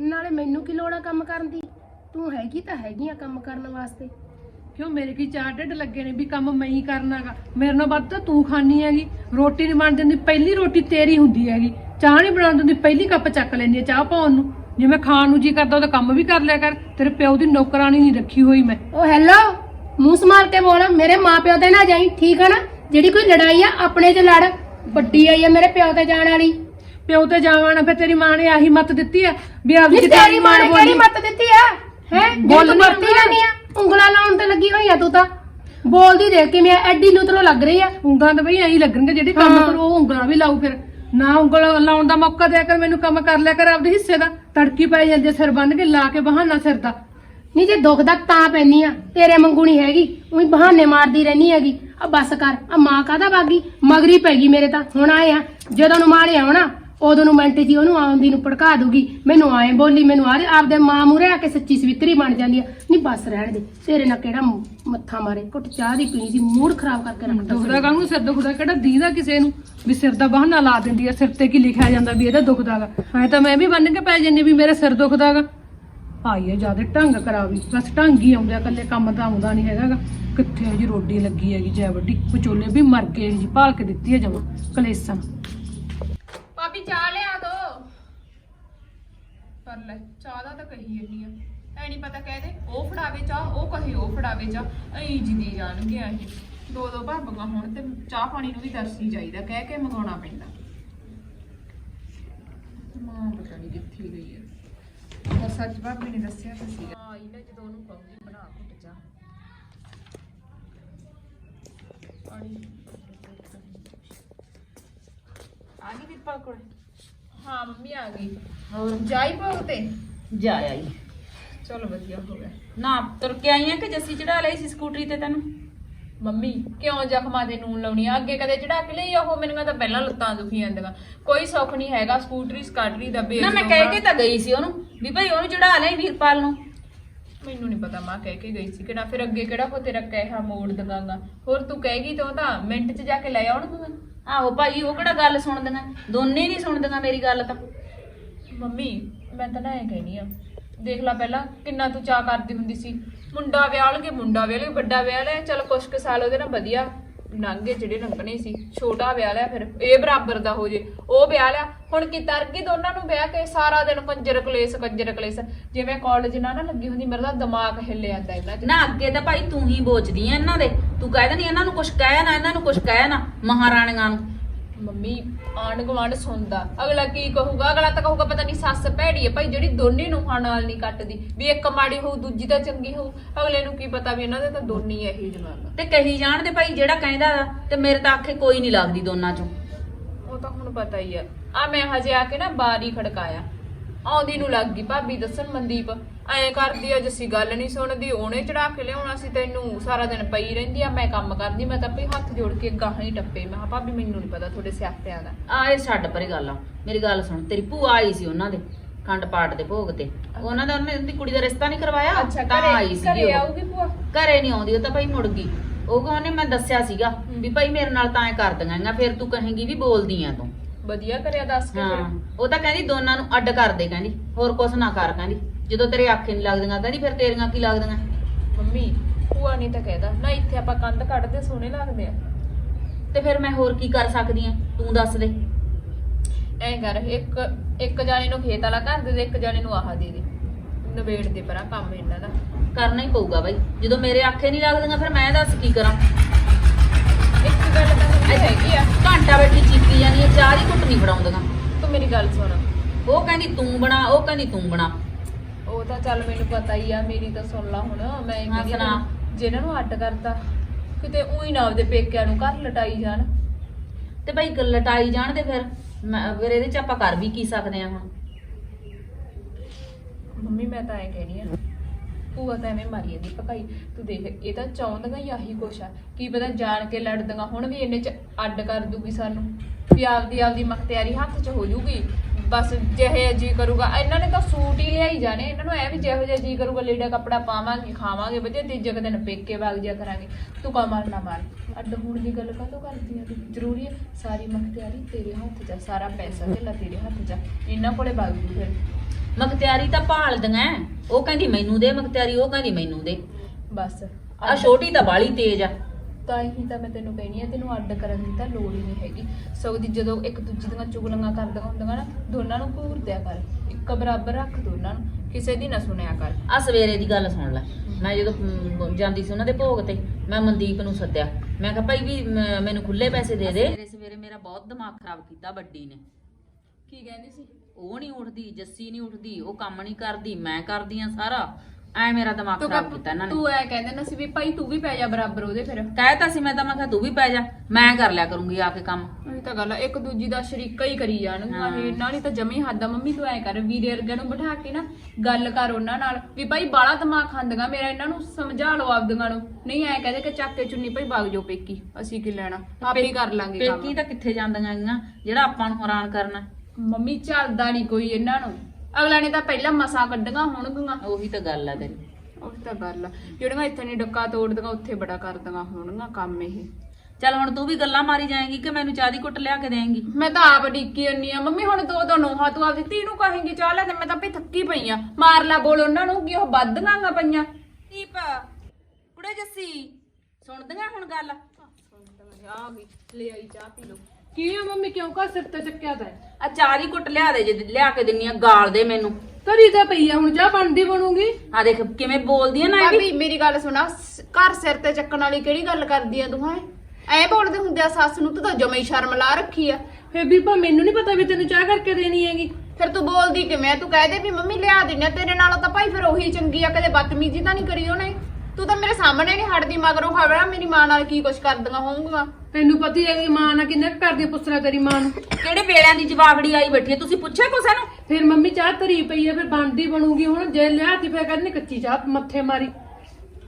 ਨਾਲੇ ਮੈਨੂੰ ਕੀ ਲੋੜ ਆ ਕੰਮ ਕਰਨ ਦੀ? ਤੂੰ ਹੈਗੀ ਤਾਂ ਹੈਗੀ ਆ ਕੰਮ ਕਰਨ ਵਾਸਤੇ। ਕਿਉਂ ਮੇਰੇ ਕੀ ਚਾਰ ਢਿੱਡ ਲੱਗੇ ਨੇ ਵੀ ਕੰਮ ਮੈਂ ਹੀ ਕਰਨਾਗਾ ਮੇਰੇ ਨਾਲ ਵੱਧ ਤਾਂ ਤੂੰ ਖਾਣੀ ਹੈਗੀ। ਰੋਟੀ ਨਹੀਂ ਬਣ ਦਿੰਦੀ ਪਹਿਲੀ ਰੋਟੀ ਤੇਰੀ ਹੁੰਦੀ ਹੈਗੀ। ਚਾਹ ਨਹੀਂ ਬਣਾਉਣ ਦਿੰਦੀ ਪਹਿਲੀ ਕੱਪ ਚੱਕ ਲੈਂਦੀ ਹੈ ਚਾਹ ਪਾਉਣ ਨੂੰ। ਜੇ ਮੈਂ ਖਾਣ ਨੂੰ ਜੀ ਕਰਦਾ ਉਹਦਾ ਕੰਮ ਵੀ ਕਰ ਲਿਆ ਕਰ। ਤੇਰੇ ਪਿਓ ਦੀ ਨੌਕਰਾਨੀ ਨਹੀਂ ਰੱਖੀ ਹੋਈ ਮੈਂ। ਉਹ ਹੈਲੋ ਮੂੰਹ ਸੰਭਾਲ ਕੇ ਬੋਲ। ਮੇਰੇ ਮਾਪਿਓ ਤੇ ਨਾ ਜਾਈ ਠੀਕ ਆ ਨਾ? ਜਿਹੜੀ ਕੋਈ ਲੜਾਈ ਆ ਆਪਣੇ 'ਚ ਲੜ। ਵੱਡੀ ਆਈ ਆ ਮੇਰੇ ਪਿਓ ਤੇ ਜਾਣ ਵਾਲੀ। ਪਿਓ ਤੇ ਜਾਵਾਂ ਫਿਰ ਤੇਰੀ ਮਾਂ ਨੇ ਆਹੀ ਮੱਤ ਦਿੱਤੀ ਆ ਵੀ ਨਹੀਂ ਜਠਾਣੀ ਤੇਰੀ ਮਾਂ ਨੇ ਕਿਹੜੀ ਮੱਤ ਦਿੱਤੀ ਆ? ਹੈ? ਬੋਲਣੀ ਬੋਲਣੀ ਵਰਤੀ ਜਾਨੀ ਆ ਉਂਗਲਾਂ ਲਾਉਣ ਤੇ ਲੱਗੀ ਹੋਈ ਆ ਤੂੰ ਤਾਂ। ਬੋਲਦੀ ਦੇਖ ਕਿਵੇਂ ਆ, ਐਡੀ ਲੁਤਰੋ ਲੱਗ ਰਹੀ ਆ। ਉਂਗਲਾਂ ਤਾਂ ਬਈ ਐਂ ਲੱਗਣਗੇ ਜਿਹੜੀ ਕੰਮ ਹਾਂ। ਕਰੂ ਉਹ ਉਂਗਲਾਂ ਵੀ ਲਾਊ ਫਿਰ। ਨਾ ਉਂਗਲ ਲਾਉਣ ਦਾ ਮੌਕਾ ਦਿਆ ਕਰ ਮੈਨੂੰ ਕੰਮ ਕਰ ਲਿਆ ਕਰ ਆਪਦੇ ਹਿੱਸੇ ਦਾ। ਤੜਕੀ ਪੈ ਜਾਂਦੀ ਆ ਸਿਰ ਬੰਨ ਕੇ ਲਾ ਕੇ ਬਹਾਨਾ ਸਿਰ ਦਾ। ਨਹੀਂ ਜੇ ਦੁੱਖ ਦਾ ਤਾਂ ਪੈਣੀ ਆ ਤੇਰੇ ਮੰਗੂ ਨਹੀਂ ਹੈਗੀ। ਉਹੀ ਬਹਾਨੇ ਮਾਰਦੀ ਰਹਿਣੀ ਹੈਗੀ। ਆ ਬਸ ਕਰ ਆ ਮਾਂ ਕਾਹਦਾ ਬਾਗੀ? ਮਗਰੀ ਪੈ ਗਈ ਮੇਰੇ ਤਾਂ ਹੁਣ ਆਏ ਆ। ਜਦੋਂ ਨੂੰ ਮਾਂ ਨੇ ਆਉਣਾ ਉਦੋਂ ਨੂੰ ਮਿੰਟ ਜੀ ਉਹਨੂੰ ਆਉਂਦੀ ਨੂੰ ਭੜਕਾ ਦੂਗੀ ਮੈਨੂੰ ਆਏ ਬੋਲੀ ਮੈਨੂੰ ਆ ਆਪਦੇ ਮਾਂ ਮੂਰੇ ਆ ਕੇ ਸੱਚੀ ਸਵਿਤਰੀ ਬਣ ਜਾਂਦੀ ਆ। ਨਹੀਂ ਬਸ ਰਹਿਣ ਦੇ ਤੇਰੇ ਨਾਲ ਕਿਹੜਾ ਮੱਥਾ ਮਾਰੇ? ਘੁੱਟ ਚਾਹ ਦੀ ਪੀਣੀ ਸੀ ਮੂਡ ਖਰਾਬ ਕਰਕੇ ਰੱਖਦਾ ਦੁਖਦਾ ਕਾਹਨੂੰ ਸਿਰ ਦੁਖਦਾ ਕਿਹੜਾ ਦੀਦਾ ਕਿਸੇ ਨੂੰ? ਵੀ ਸਿਰ ਦਾ ਬਹਾਨਾ ਲਾ ਦਿੰਦੀ ਆ ਸਿਰ ਤੇ ਕੀ ਲਿਖਿਆ ਜਾਂਦਾ ਵੀ ਇਹਦਾ ਦੁਖਦਾਗਾ ਐ ਤਾਂ ਮੈਂ ਵੀ ਬੰਨ ਕੇ ਪੈ ਜੰਨੀ ਵੀ ਮੇਰੇ ਸਿਰ ਦੁਖਦਾਗਾ ਆਈ ਹੈ ਜ਼ਿਆਦਾ ਢੰਗ ਕਰਾਵੀ। ਬਸ ਢੰਗ ਹੀ ਆਉਂਦਾ ਕੱਲੇ ਕੰਮ ਤਾਂ ਆਉਂਦਾ ਨਹੀਂ ਹੈਗਾਗਾ। ਕਿੱਥੇ ਜੀ ਰੋਡੀ ਲੱਗੀ ਹੈਗੀ ਜੈ ਵੱਡੀ? ਵਿਚੋਲੇ ਵੀ ਮਰ ਗਏ ਜੀ ਭਾਲ ਕੇ ਦਿੱਤੀ ਹੈ ਜਮਾ ਕਲੇਸਨ ਭਾਬੀ ਚਾਹ ਲਿਆ ਦੋ ਪਰ ਲੈ ਚਾਹ ਦਾ ਤਾਂ ਕਹੀ ਜੰਨੀ ਆ। ਐ ਨਹੀਂ ਪਤਾ ਕਹਿ ਦੇ ਉਹ ਫੜਾਵੇ ਚਾਹ ਉਹ ਕਹੇ ਉਹ ਫੜਾਵੇ ਚਾਹ ਐਂ ਜਿੰਦੀ ਜਾਣਗੇ ਇਹ ਦੋ ਦੋ ਭਾਬੀਆਂ ਹੁਣ ਤੇ ਚਾਹ ਪਾਣੀ ਨੂੰ ਵੀ ਦੱਸਣੀ ਚਾਹੀਦਾ ਕਹਿ ਕੇ ਮੰਗਾਉਣਾ ਪੈਂਦਾ। ਮਾਂ ਪਤਾ ਨਹੀਂ ਕਿੱਥੇ ਗਈ ਹੈ ਪਰ ਸੱਚ ਭਾਬੀ ਨੇ ਦੱਸਿਆ ਤਾਂ ਸੀ ਹਾਂ ਇਹਨਾਂ ਜਦੋਂ ਉਹਨੂੰ ਕਹੂੰਗੀ ਬਣਾ ਘੁੱਟ ਚਾਹ। ਪਾਣੀ। ਆ ਗਈ ਵੀਰਪਾਲ ਕੋਲ। ਹਾਂ ਮੰਮੀ ਆ ਗਈ। ਹੋਰ ਜਾਈ ਭੋਗ ਤੇ? ਜਾ ਆਈ। ਚਲੋ ਵਧੀਆ ਹੋ ਗਿਆ। ਨਾ ਤੁਰ ਕੇ ਆਈ ਆ ਕਿ ਜੱਸੀ ਚੜਾ ਲਈ ਸੀ ਸਕੂਟਰੀ ਤੇ ਤੈਨੂੰ? ਮੰਮੀ ਕਿਉਂ ਜ਼ਖਮਾਂ ਤੇ ਨੂਨ ਲਾਉਣੀ ਆ? ਅੱਗੇ ਕਦੇ ਚੜਾ ਕੇ ਲਈ ਉਹ? ਮੈਨੂੰ ਤਾਂ ਪਹਿਲਾਂ ਲੱਤਾਂ ਦੁਖੀ ਜਾਂਦੀਆਂ ਕੋਈ ਸੁੱਖ ਨਹੀਂ ਹੈਗਾ ਸਕੂਟਰੀ ਸਕਾਟਰੀ ਦਾ ਬੇਸ ਨਾ ਮੈਂ ਕਹਿ ਕੇ ਤਾਂ ਗਈ ਸੀ ਉਹਨੂੰ ਵੀ ਭਾਈ ਉਹਨੂੰ ਚੜਾ ਲਈ ਵੀਰਪਾਲ ਨੂੰ। ਮੈਨੂੰ ਨਹੀਂ ਪਤਾ ਮਾਂ ਕਹਿ ਕੇ ਗਈ ਸੀ ਕਿਹੜਾ। ਫਿਰ ਅੱਗੇ ਕਿਹੜਾ ਕੋ ਤੇਰਾ ਕਹਿਆ ਮੋੜ ਦਵਾਂਗਾ? ਹੋਰ ਤੂੰ ਕਹੇਗੀ ਤਾਂ ਉਹ ਤਾਂ ਮਿੰਟ 'ਚ ਜਾ ਕੇ ਲੈ ਆਉਣਗੇ ਆਹੋ ਭਾਈ, ਉਹ ਕਿਹੜਾ ਗੱਲ ਸੁਣਦੀਆਂ? ਦੋਨੇ ਨਹੀਂ ਸੁਣਦੀਆਂ ਮੇਰੀ ਗੱਲ ਤਾਂ। ਮੰਮੀ, ਮੈਂ ਤਾਂ ਨਾ ਇਹ ਕਹਿਨੀ ਆ। ਦੇਖ ਲੈ ਪਹਿਲਾਂ, ਕਿੰਨਾ ਤੂੰ ਚਾਹ ਕਰਦੀ ਹੁੰਦੀ ਸੀ। ਮੁੰਡਾ ਵਿਆਹ ਲਗੇ ਮੁੰਡਾ ਵਿਆਹ ਲਗੇ ਵੱਡਾ ਵਿਆਹ ਲਿਆ ਚਲ ਕੁਛ ਕੁ ਸਾਲ ਉਹਦੇ ਨਾਲ ਵਧੀਆ। ਲੰਘੇ ਜਿਹੜੇ ਲੰਘਣੇ ਸੀ ਛੋਟਾ ਵਿਆਹ ਲਿਆ ਫਿਰ ਇਹ ਬਰਾਬਰ ਦਾ ਹੋ ਜੇ ਉਹ ਵਿਆਹ ਲਿਆ ਹੁਣ ਕੀ ਤਰ ਗਈ ਦੋਨਾਂ ਨੂੰ ਵਿਆਹ ਕੇ ਸਾਰਾ ਦਿਨ ਕੰਜਰ ਕਲੇਸ਼ ਕੰਜਰ ਕਲੇਸ਼ ਜਿਵੇਂ ਕਾਲਜ ਨਾ ਨਾ ਲੱਗੀ ਹੁੰਦੀ ਮੇਰਾ ਤਾਂ ਦਿਮਾਗ ਹਿੱਲ ਜਾਂਦਾ ਇਹਨਾਂ 'ਚ। ਨਾ ਅੱਗੇ ਤਾਂ ਭਾਈ ਤੂੰ ਹੀ ਬੋਚਦੀ ਆ ਇਹਨਾਂ ਦੇ ਤੂੰ ਕਹਿ ਦਿੰਦੀ ਇਹਨਾਂ ਨੂੰ ਕੁਛ ਕਹਿ ਨਾ ਇਹਨਾਂ ਨੂੰ ਕੁਛ ਕਹਿ ਨਾ ਮਹਾਰਾਣੀਆਂ ਨੂੰ। ਮੰਮੀ ਆਂਢ ਗੁਆਂਢ ਸੁਣਦਾ। ਅਗਲਾ ਕੀ ਕਹੂਗਾ? ਅਗਲਾ ਤਾਂ ਕਹੂਗਾ ਪਤਾ ਨਹੀਂ ਸੱਸ ਭੈੜੀ ਹੈ ਭਾਈ ਜਿਹੜੀ ਦੋਨੇ ਨੂੰ ਨਾਲ ਨਹੀਂ ਕੱਟਦੀ ਵੀ ਇੱਕ ਮਾੜੀ ਹੋਊ ਦੂਜੀ ਤਾਂ ਚੰਗੀ ਹੋਊ। ਅਗਲੇ ਨੂੰ ਕੀ ਪਤਾ ਵੀ ਇਹਨਾਂ ਦੇ ਤਾਂ ਦੋਨੇ ਹੀ ਇਹੀ ਜਨਾਨਾ ਤੇ ਕਹੀ ਜਾਣ ਤੇ ਭਾਈ ਜਿਹੜਾ ਕਹਿੰਦਾ ਵਾ, ਤੇ ਮੇਰੇ ਤਾਂ ਆਖੇ ਕੋਈ ਨਹੀਂ ਲੱਗਦੀ ਦੋਨਾਂ ਚੋਂ। ਉਹ ਤਾਂ ਹੁਣ ਪਤਾ ਹੀ ਆ। ਆ ਮੈਂ ਹਜੇ ਆ ਕੇ ਨਾ ਬਾਰੀ ਖੜਕਾਇਆ। ਆਉਂਦੀ ਨੂੰ ਲੱਗ ਗਈ ਭਾਬੀ ਦੱਸਣ ਮਨਦੀਪ। ਐਂ ਕਰਦੀ ਆ ਜੱਸੀ ਗੱਲ ਨਹੀਂ ਸੁਣਦੀ ਉਹਨੇ ਚੜਾ ਕੇ ਲਿਆਉਣਾ ਸੀ ਤੈਨੂੰ ਸਾਰਾ ਦਿਨ ਪਈ ਰਹਿੰਦੀ ਆ ਮੈਂ ਕੰਮ ਕਰਦੀ ਮੈਂ ਤਾਂ ਭਈ ਹੱਥ ਜੋੜ ਕੇ ਗਾਹਾਂ ਹੀ ਟੱਪੇ ਮੈਂ ਕਿਹਾ ਭਾਬੀ ਮੈਨੂੰ ਨਹੀਂ ਪਤਾ ਤੁਹਾਡੇ ਸਿਆਪਿਆਂ ਦਾ। ਆ ਇਹ ਛੱਡ ਪਰੇ ਗੱਲ ਮੇਰੀ ਗੱਲ ਸੁਣ ਤੇਰੀ ਭੂਆ ਆਈ ਸੀ ਉਹਨਾਂ ਦੇ ਖੰਡ ਪਾਠ ਦੇ ਭੋਗ ਤੇ। ਉਹਨਾਂ ਦਾ ਉਹਨੇ ਦੀ ਕੁੜੀ ਦਾ ਰਿਸ਼ਤਾ ਨਹੀਂ ਕਰਵਾਇਆ ਤਾਂ ਆਈ ਸੀ ਘਰੇ ਆਊਗੀ ਭੂਆ? ਘਰੇ ਨਹੀਂ ਆਉਂਦੀ ਉਹ ਤਾਂ ਭਾਈ ਮੁੜ ਗਈ। ਉਹ ਉਹਨੇ ਮੈਂ ਦੱਸਿਆ ਸੀਗਾ ਵੀ ਭਾਈ ਮੇਰੇ ਨਾਲ ਤਾਂ ਐ ਕਰ ਦਿੰਗਾ ਫਿਰ ਤੂੰ ਕਹੇਂਗੀ ਵੀ ਬੋਲਦੀ ਆ ਤੂੰ। ਵਧੀਆ ਕਰਿਆ ਦੱਸ ਕੇ ਹਾਂ ਫਿਰ ਉਹ ਤਾਂ ਕਹਿੰਦੀ ਦੋਨਾਂ ਨੂੰ ਅੱਡ ਕਰ ਦੇ ਕਹਿੰਦੀ ਹੋਰ ਕੁਛ ਨਾ ਕਰ ਕਹਿੰਦੀ। ਜਦੋਂ ਤੇਰੇ ਆਖੇ ਨਹੀਂ ਲੱਗਦੀਆਂ ਕਹਿੰਦੀ ਫਿਰ ਤੇਰੀਆਂ ਕੀ ਲੱਗਦੀਆਂ? ਮੰਮੀ ਭੂਆ ਨਹੀਂ ਤਾਂ ਕਹਿਦਾ ਨਾ ਇੱਥੇ ਆਪਾਂ ਕੰਧ ਕੱਢਦੇ ਸੋਹਣੇ ਲੱਗਦੇ ਆ। ਤੇ ਫਿਰ ਮੈਂ ਹੋਰ ਕੀ ਕਰ ਸਕਦੀ ਆ? ਤੂੰ ਦੱਸ ਦੇ। ਐਂ ਕਰ ਇੱਕ ਇੱਕ ਜਾਣੇ ਨੂੰ ਖੇਤ ਵਾਲਾ ਘਰ ਦੇ ਦੇ ਇੱਕ ਜਾਣੇ ਨੂੰ ਆਹ ਦੇ ਦੇ। ਨਵੇੜ ਦੇ ਪਰਾਂ ਕੰਮ ਇਹਨਾਂ ਦਾ। ਕਰਨਾ ਹੀ ਪਊਗਾ ਬਾਈ। ਜਦੋਂ ਮੇਰੇ ਆਖੇ ਨਹੀਂ ਲੱਗਦੀਆਂ ਫਿਰ ਮੈਂ ਦੱਸ ਕੀ ਕਰਾਂ? ਇੱਕ ਗੱਲ ਤਾਂ ਮੰਮੀ ਹੈਗੀ ਆ। ਘੰਟਾ ਬੈਠੀ ਚੀਕੀ ਜਾਂਦੀ ਆ ਚਾਹ ਦੀ ਘੁੱਟ ਨਹੀਂ ਫੜਾਉਂਦੀਆਂ। ਤੂੰ ਮੇਰੀ ਗੱਲ ਸੁਣ। ਉਹ ਕਹਿੰਦੀ ਤੂੰ ਬਣਾ ਉਹ ਕਹਿੰਦੀ ਤੂੰ ਬਣਾ। ਤਾਂ ਚੱਲ ਮੈਨੂੰ ਪਤਾ ਹੀ ਆ ਮੇਰੀ ਤਾਂ ਸੁਣ ਲਾ ਹੁਣ ਮੈਂ ਹਾਂ, ਸੁਣਾ। ਜਿਹਨਾਂ ਨੂੰ ਅੱਡ ਕਰਤਾ ਕਿਤੇ ਉਹੀ ਨਾ ਆਪਦੇ ਪੇਕਿਆਂ ਨੂੰ ਘਰ ਲਟਾਈ ਜਾਣ। ਤੇ ਭਾਈ ਗੱਲ ਲਟਾਈ ਜਾਣ ਤੇ ਫਿਰ ਮੈਂ- ਫਿਰ ਇਹਦੇ ਚ ਆਪਾਂ ਕਰ ਵੀ ਕੀ ਸਕਦੇ ਆ ਹੁਣ? ਮੰਮੀ ਮੈਂ ਤਾਂ ਐ ਕਹਿਣੀ ਆ ਭੂਆ ਤਾਂ ਐਵੇਂ ਮਾਰੀ ਜਾਂਦੀ ਪਕਾਈ ਤੂੰ ਦੇਖ ਇਹ ਤਾਂ ਚਾਹੁੰਦੀਆਂ ਹੀ ਆਹੀ ਕੁਛ ਆ। ਕੀ ਪਤਾ ਜਾਣ ਕੇ ਲੜਦੀਆਂ ਹੁਣ ਵੀ ਇੰਨੇ ਚ ਅੱਡ ਕਰ ਦੂਗੀ ਸਾਨੂੰ ਵੀ ਆਪਦੀ ਆਪਦੀ ਮਖਤਿਆਰੀ ਹੱਥ 'ਚ ਹੋ ਜੂਗੀ। ਬਸ ਜਿਹੇ ਜੀ ਕਰੂਗਾ। ਇਹਨਾਂ ਨੇ ਤਾਂ ਸੂਟ ਹੀ ਲਿਆਈ ਜਾਣੇ। ਇਹਨਾਂ ਨੂੰ ਐ ਵੀ ਜਿਹੋ ਜਿਹਾ ਜੀ ਕਰੂਗਾ ਲੀੜਾ ਕੱਪੜਾ ਪਾਵਾਂਗੇ ਖਾਵਾਂਗੇ ਵਧੀਆ ਤੀਜੇ ਕੁ ਦਿਨ ਪੇਕੇ ਵਗ ਜਾ ਕਰਾਂਗੇ। ਤੂੰ ਕਾ ਮਾਰ ਨਾ ਮਾਰ। ਅੱਡ ਹੋਣ ਦੀ ਗੱਲ ਕਾਹਤੋਂ ਕਰਦੀ ਆ ਤੂੰ? ਜ਼ਰੂਰੀ ਹੈ ਸਾਰੀ ਮਖਤਿਆਰੀ ਤੇਰੇ ਹੱਥ 'ਚ ਆ, ਸਾਰਾ ਪੈਸਾ ਧੇਲਾ ਤੇਰੇ ਹੱਥ 'ਚ ਆ। ਇਹਨਾਂ ਕੋਲੇ ਵਗ ਜੂ ਫਿਰ। ਮਖਤਿਆਰੀ ਤਾਂ ਭਾਲਦੀਆਂ ਐ। ਉਹ ਕਹਿੰਦੀ ਮੈਨੂੰ ਦੇ ਮਖਤਿਆਰੀ ਉਹ ਕਹਿੰਦੀ ਮੈਨੂੰ ਦੇ। ਬਸ। ਆ ਛੋਟੀ ਤਾਂ ਬਾਲੀ ਤੇਜ਼ ਆ। ਤਾਂ ਹੀ ਤਾਂ ਮੈਂ ਤੈਨੂੰ ਕਹਿਣੀ ਆ ਤੈਨੂੰ ਅੱਡ ਕਰਨ ਦੀ ਤਾਂ ਲੋੜ ਹੀ ਨਹੀਂ ਹੈਗੀ। ਸਗੋਂ ਦੀ ਜਦੋਂ ਇੱਕ ਦੂਜੀ ਦੀਆਂ ਚੁਗਲੀਆਂ ਕਰਦੀਆਂ ਹੁੰਦੀਆਂ ਨਾ ਦੋਨਾਂ ਨੂੰ ਘੂਰ ਦਿਆ ਕਰ। ਇੱਕ ਬਰਾਬਰ ਰੱਖ ਦੋਨਾਂ ਨੂੰ ਕਿਸੇ ਦੀ ਨਾ ਸੁਣਿਆ ਕਰ। ਆ ਸਵੇਰੇ ਦੀ ਗੱਲ ਸੁਣ ਲੈ। ਮੈਂ ਜਦੋਂ ਅਮ, ਜਾਂਦੀ ਸੀ ਉਹਨਾਂ ਦੇ ਭੋਗ ਤੇ ਮੈਂ ਮਨਦੀਪ ਨੂੰ ਸੱਦਿਆ। ਮੈਂ ਕਿਹਾ ਭਾਈ ਵੀ ਮ- ਮੈਨੂੰ ਖੁੱਲੇ ਪੈਸੇ ਦੇ ਦੇ। ਸਵੇਰੇ ਸਵੇਰੇ ਮੇਰਾ ਬਹੁਤ ਦਿਮਾਗ ਖਰਾਬ ਕੀਤਾ ਵੱਡੀ ਨੇ। ਕੀ ਕਹਿੰਦੀ ਸੀ? ਉਹ ਨਹੀਂ ਉੱਠਦੀ ਜੱਸੀ ਨਹੀਂ ਉੱਠਦੀ ਉਹ ਕੰਮ ਨਹੀਂ ਕਰਦੀ ਮੈਂ ਕਰਦੀ ਆ ਸਾਰਾ। ਐ ਮੇਰਾ ਦਿਮਾਗ ਤੂੰ ਖਰਾਬ ਕੀਤਾ ਇਹਨਾਂ ਨੇ। ਤੂੰ ਐ ਕਹਿੰਦੇ ਨਾ ਸੀ ਵੀ ਭਾਈ ਤੂੰ ਵੀ ਪੈ ਜਾ ਬਰਾਬਰ ਉਹਦੇ ਫਿਰ। ਕਹਿਤਾ ਸੀ ਮੈਂ ਤਾਂ ਮੈਂ ਕਿਹਾ ਤੂੰ ਵੀ ਪੈ ਜਾ ਮੈਂ ਕਰ ਲਿਆ ਕਰੂੰਗੀ ਆ ਕੇ ਕੰਮ। ਉਹੀ ਤਾਂ ਗੱਲ ਆ ਇੱਕ ਦੂਜੀ ਦਾ ਸ਼ਰੀਕਾ ਹੀ ਕਰੀ ਜਾਣਗੀਆਂ ਹਾਂ। ਇਹ ਇਹਨਾਂ ਨੇ ਤਾਂ ਜਮੀ ਹੱਦ ਆ। ਮੰਮੀ ਤੂੰ ਐ ਕਰ ਵੀਰੇ ਵਰਗਿਆਂ ਨੂੰ ਬਿਠਾ ਕੇ ਨਾ ਗੱਲ ਕਰ ਉਹਨਾਂ ਨਾਲ ਵੀ ਭਾਈ ਬਾਲਾ ਦਿਮਾਗ ਖਾਂਦੀਆਂ ਮੇਰਾ ਇਹਨਾਂ ਨੂੰ ਸਮਝਾ ਲਓ ਆਪਦੀਆਂ ਨੂੰ। ਨਹੀਂ ਐ ਕਹਦੇ ਕਿ ਚੱਕ ਕੇ ਚੁੰਨੀ ਭਾਈ ਵਗ ਜਾਓ ਪੇਕੀ ਅਸੀਂ ਕੀ ਲੈਣਾ? ਆਪੇ ਹੀ ਕਰ ਲਾਂਗੇ ਕੰਮ। ਪੇਕੀ ਤਾਂ ਕਿੱਥੇ ਜਾਂਦੀਆਂ ਗੀਆਂ ਜਿਹੜਾ ਆਪਾਂ ਨੂੰ ਹੈਰਾਨ ਕਰਨਾ। ਮੰਮੀ ਚੱਲਦਾ ਨਹੀਂ ਕੋਈ ਇਹਨਾਂ ਨੂੰ। ਅਗਲਾ ਨੇ ਤਾਂ ਪਹਿਲਾਂ ਮਸਾ ਕੱਢੀਆਂ ਹੋਣਗੀਆਂ ਉਹੀ ਤਾਂ ਗੱਲ ਆ ਤੇਰੀ। ਉਹ ਤਾਂ ਗੱਲ ਆ। ਜਿਹੜੀਆਂ ਇੱਥੇ ਨਹੀਂ ਡੱਕਾ ਤੋੜਦੀਆਂ ਉੱਥੇ ਬੜਾ ਕਰਦੀਆਂ ਹੋਣਗੀਆਂ ਕੰਮ ਇਹ। ਚੱਲ ਹੁਣ ਤੂੰ ਵੀ ਗੱਲਾਂ ਮਾਰੀ ਜਾਏਂਗੀ ਕਿ ਮੈਨੂੰ ਚਾਹ ਦੀ ਕੁੱਟ ਲਿਆ ਕੇ ਦੇਂਗੀ ਮੈਂ ਤਾਂ ਆਪ ਡਿੱਕੀ ਅੰਨੀ ਆ। ਮੰਮੀ ਹੁਣ ਦੋ ਦੋ ਨੋਹਾਂ ਤੂੰ ਆਪਦੀ ਧੀ ਨੂੰ ਕਹੇਂਗੀ ਚਾਹ ਲੈ ਤੇ ਮੈਂ ਤਾਂ ਭਈ ਥੱਕੀ ਪਈ ਆ। ਮਾਰ ਲੈ ਬੋਲ ਉਹਨਾਂ ਨੂੰ ਕਿ ਉਹ ਵੱਧਗਾਂਗਾ ਪਈਆਂ। ਦੀਪ ਕੁੜੇ ਜੱਸੀ ਸੁਣਦੀਆਂ ਹੁਣ ਗੱਲ? ਆ ਗਈ ਲੈ ਆਈ ਚਾਹ ਪੀ ਲਓ। ਕੀ ਆ ਮੰਮੀ ਕਿਉਂ ਕਾ ਸਿਰ ਤੇ ਚੱਕਿਆ ਤਾ? ਆ ਚਾਹ ਦੀ ਕੁੱਟ ਲਿਆ ਦੇ ਜੇ ਲਿਆ ਕੇ ਦਿੰਨੀ ਆ ਗਾਲ ਦੇ ਮੈਨੂੰ। ਕਰੀ ਤਾਂ ਪਈ ਆ ਹੁਣ ਚਾਹ ਬਣਦੀ ਬਣੂਗੀ। ਆ ਦੇਖ ਕਿਵੇਂ ਬੋਲਦੀ ਆ ਨਾ ਇਹ ਵੀ। ਭਾਬੀ ਮੇਰੀ ਗੱਲ ਸੁਣਾ ਸ- ਘਰ ਸਿਰ ਤੇ ਚੱਕਣ ਵਾਲੀ ਕਿਹੜੀ ਗੱਲ ਕਰਦੀ ਆ ਤੂੰ ਹੈ? ਐ ਬੋਲਦੇ ਹੁੰਦੇ ਆ ਸੱਸ ਨੂੰ ਤੂੰ ਤਾਂ ਜਮੇ ਹੀ ਸ਼ਰਮ ਲਾ ਰੱਖੀ ਆ। ਫੇਰ ਬੀਬਾ ਮੈਨੂੰ ਨਹੀਂ ਪਤਾ ਵੀ ਤੈਨੂੰ ਚਾਹ ਕਰਕੇ ਦੇਣੀ ਹੈਗੀ। ਫਿਰ ਤੂੰ ਬੋਲਦੀ ਕਿਵੇਂ ਆ? ਤੂੰ ਕਹਿ ਦੇ ਵੀ ਮੰਮੀ ਲਿਆ ਦਿੰਨੇ ਆ, ਤੇਰੇ ਨਾਲੋਂ ਤਾਂ ਭਾਈ ਫਿਰ ਉਹੀ ਚੰਗੀ ਆ ਕਦੇ ਬਦਤਮੀਜ਼ੀ ਤਾਂ ਨਹੀਂ ਕਰੀ ਉਹਨੇ। ਤੂੰ ਤਾਂ ਮੇਰੇ ਸਾਹਮਣੇ ਨਹੀਂ ਹਟਦੀ ਮਗਰੋਂ ਖਬਰਾਂ ਮੇਰੀ ਮਾਂ ਨਾਲ ਕੀ ਕੁਛ ਕਰਦੀਆਂ ਹੋਊਗੀਆਂ? ਤੈਨੂੰ ਪਤੀ ਹੈਗੀ ਮਾਂ ਨਾਲ ਕਿੰਨਾ ਕੁ ਕਰਦੀ ਪੁੱਛਣਾ ਤੇਰੀ ਮਾਂ ਨੂੰ? ਕਿਹੜੇ ਵੇਲਿਆਂ ਦੀ ਜਵਾਬੜੀ ਆਈ ਬੈਠੀ ਆ? ਤੁਸੀਂ ਪੁੱਛਿਆ ਕੁਛ ਨੂੰ ਫਿਰ ਮੰਮੀ ਚਾਹ ਧਰੀ ਪਈ ਆ ਫਿਰ ਬਣਦੀ ਬਣੂਗੀ ਹੁਣ ਜੇ ਲਿਆਤੀ ਫਿਰ ਕਰਨੀ ਕੱਚੀ ਚਾਹ ਮੱਥੇ ਮਾਰੀ।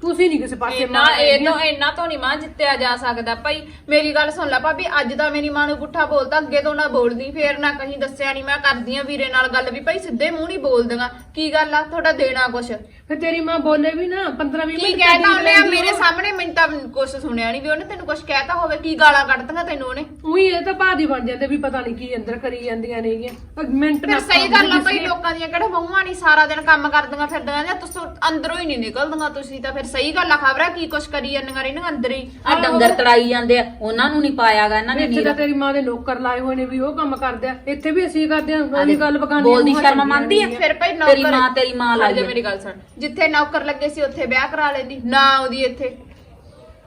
ਤੁਸੀਂ ਨਹੀਂ ਕਿਸੇ ਪਾਸੇ ਇੰਨਾ ਮਾਰ ਇਹ ਤੋਂ ਇੰਨਾ ਤੋਂ ਨਹੀਂ ਮਾਂ ਜਿੱਤਿਆ ਜਾ ਸਕਦਾ। ਭਾਈ ਮੇਰੀ ਗੱਲ ਸੁਣ ਲੈ ਭਾਬੀ ਅੱਜ ਦਾ ਮੇਰੀ ਮਾਂ ਨੂੰ ਪੁੱਠਾ ਬੋਲਦਾ ਅੱਗੇ ਤੋਂ ਨਾ ਬੋਲਦੀ ਫੇਰ ਨਾ ਕਹੀਂ ਦੱਸਿਆ ਨਹੀਂ ਮੈਂ ਕਰਦੀ ਆ ਵੀਰੇ ਨਾਲ ਗੱਲ ਵੀ ਭਾਈ ਸਿੱਧੇ ਮੂੰਹ ਨਹੀਂ ਬੋਲਦੀਆਂ ਕੀ ਗੱਲ ਆ? ਤੁਹਾਡਾ ਦੇਣਾ ਕੁਛ। ਫਿਰ ਤੇਰੀ ਮਾਂ ਬੋਲੇ ਵੀ ਨਾ 15 20 ਕੀ ਮਿੰਟ ਕਹਿਤਾ ਉਹਨੇ? ਆ ਮੇਰੇ ਸਾਹਮਣੇ ਮੈਨੂੰ ਤਾਂ ਕੁਛ ਸੁਣਿਆ ਨਹੀਂ ਵੀ ਉਹਨੇ ਤੈਨੂੰ ਕੁਛ ਕਹਿਤਾ ਹੋਵੇ ਕੀ ਗਾਲਾਂ ਕੱਢਦੀਆਂ ਤੈਨੂੰ ਉਹਨੇ? ਉਹੀ ਇਹ ਤਾਂ ਬਾਦੀ ਬਣ ਜਾਂਦੇ ਵੀ ਪਤਾ ਨਹੀਂ ਕੀ ਅੰਦਰ ਕਰੀ ਜਾਂਦੀਆਂ ਨੇਗੀਆਂ। ਮਿੰਟ ਫਿਰ ਸਹੀ ਗੱਲ ਆ ਭਾਈ ਲੋਕਾਂ ਦੀਆਂ ਕਿਹੜੇ ਬਹੂਆਂ ਨਹੀਂ ਸਾਰਾ ਦਿਨ ਕੰਮ ਕਰਦੀਆਂ ਫਿਰਦੀਆਂ ਜਾਂ ਤੁਸੀਂ ਅੰਦਰੋਂ ਹੀ ਨਹੀਂ ਨਿਕਲਦੀਆਂ ਤੁਸੀਂ ਤਾਂ ਫਿਰ ਸਹੀ ਗੱਲ ਆ ਖਬਰ ਆ ਕੀ ਕੁਛ ਕਰੀ ਜਾਂਦੀਆਂ ਰਹਿੰਦੀਆਂ ਅੰਦਰ ਹੀ। ਆ ਡੰਗਰ ਤੜਾਈ ਜਾਂਦੇ ਆ ਉਹਨਾਂ ਨੂੰ ਨਹੀਂ ਪਾਇਆਗਾ ਇਹਨਾਂ ਨੇ ਇੱਥੇ ਨੀਰਾ ਤਾਂ ਤੇਰੀ ਮਾਂ ਦੇ ਨੌਕਰ ਲਾਏ ਹੋਏ ਨੇ ਵੀ ਉਹ ਕੰਮ ਕਰਦੇ ਆ। ਇੱਥੇ ਵੀ ਅਸੀਂ ਕਰਦੇ ਆ ਉਹੀ ਗੱਲ ਬਗਾਨੀ ਬੋਲਦੀ ਸ਼ਰਮ ਮੰਨਦੀ ਆ। ਫਿਰ ਭਾਈ ਤੇਰੀ ਨੌਕਰ ਮਾਂ ਤੇਰੀ ਮਾਂ ਲਾਈ ਜਾ ਆ। ਮੇਰੀ ਗੱਲ ਸੁਣ। ਜਿੱਥੇ ਨੌਕਰ ਲੱਗੇ ਸੀ ਉੱਥੇ ਵਿਆਹ ਕਰਾ ਲੈਂਦੀ। ਨਾ ਉਹਦੀ ਇੱਥੇ।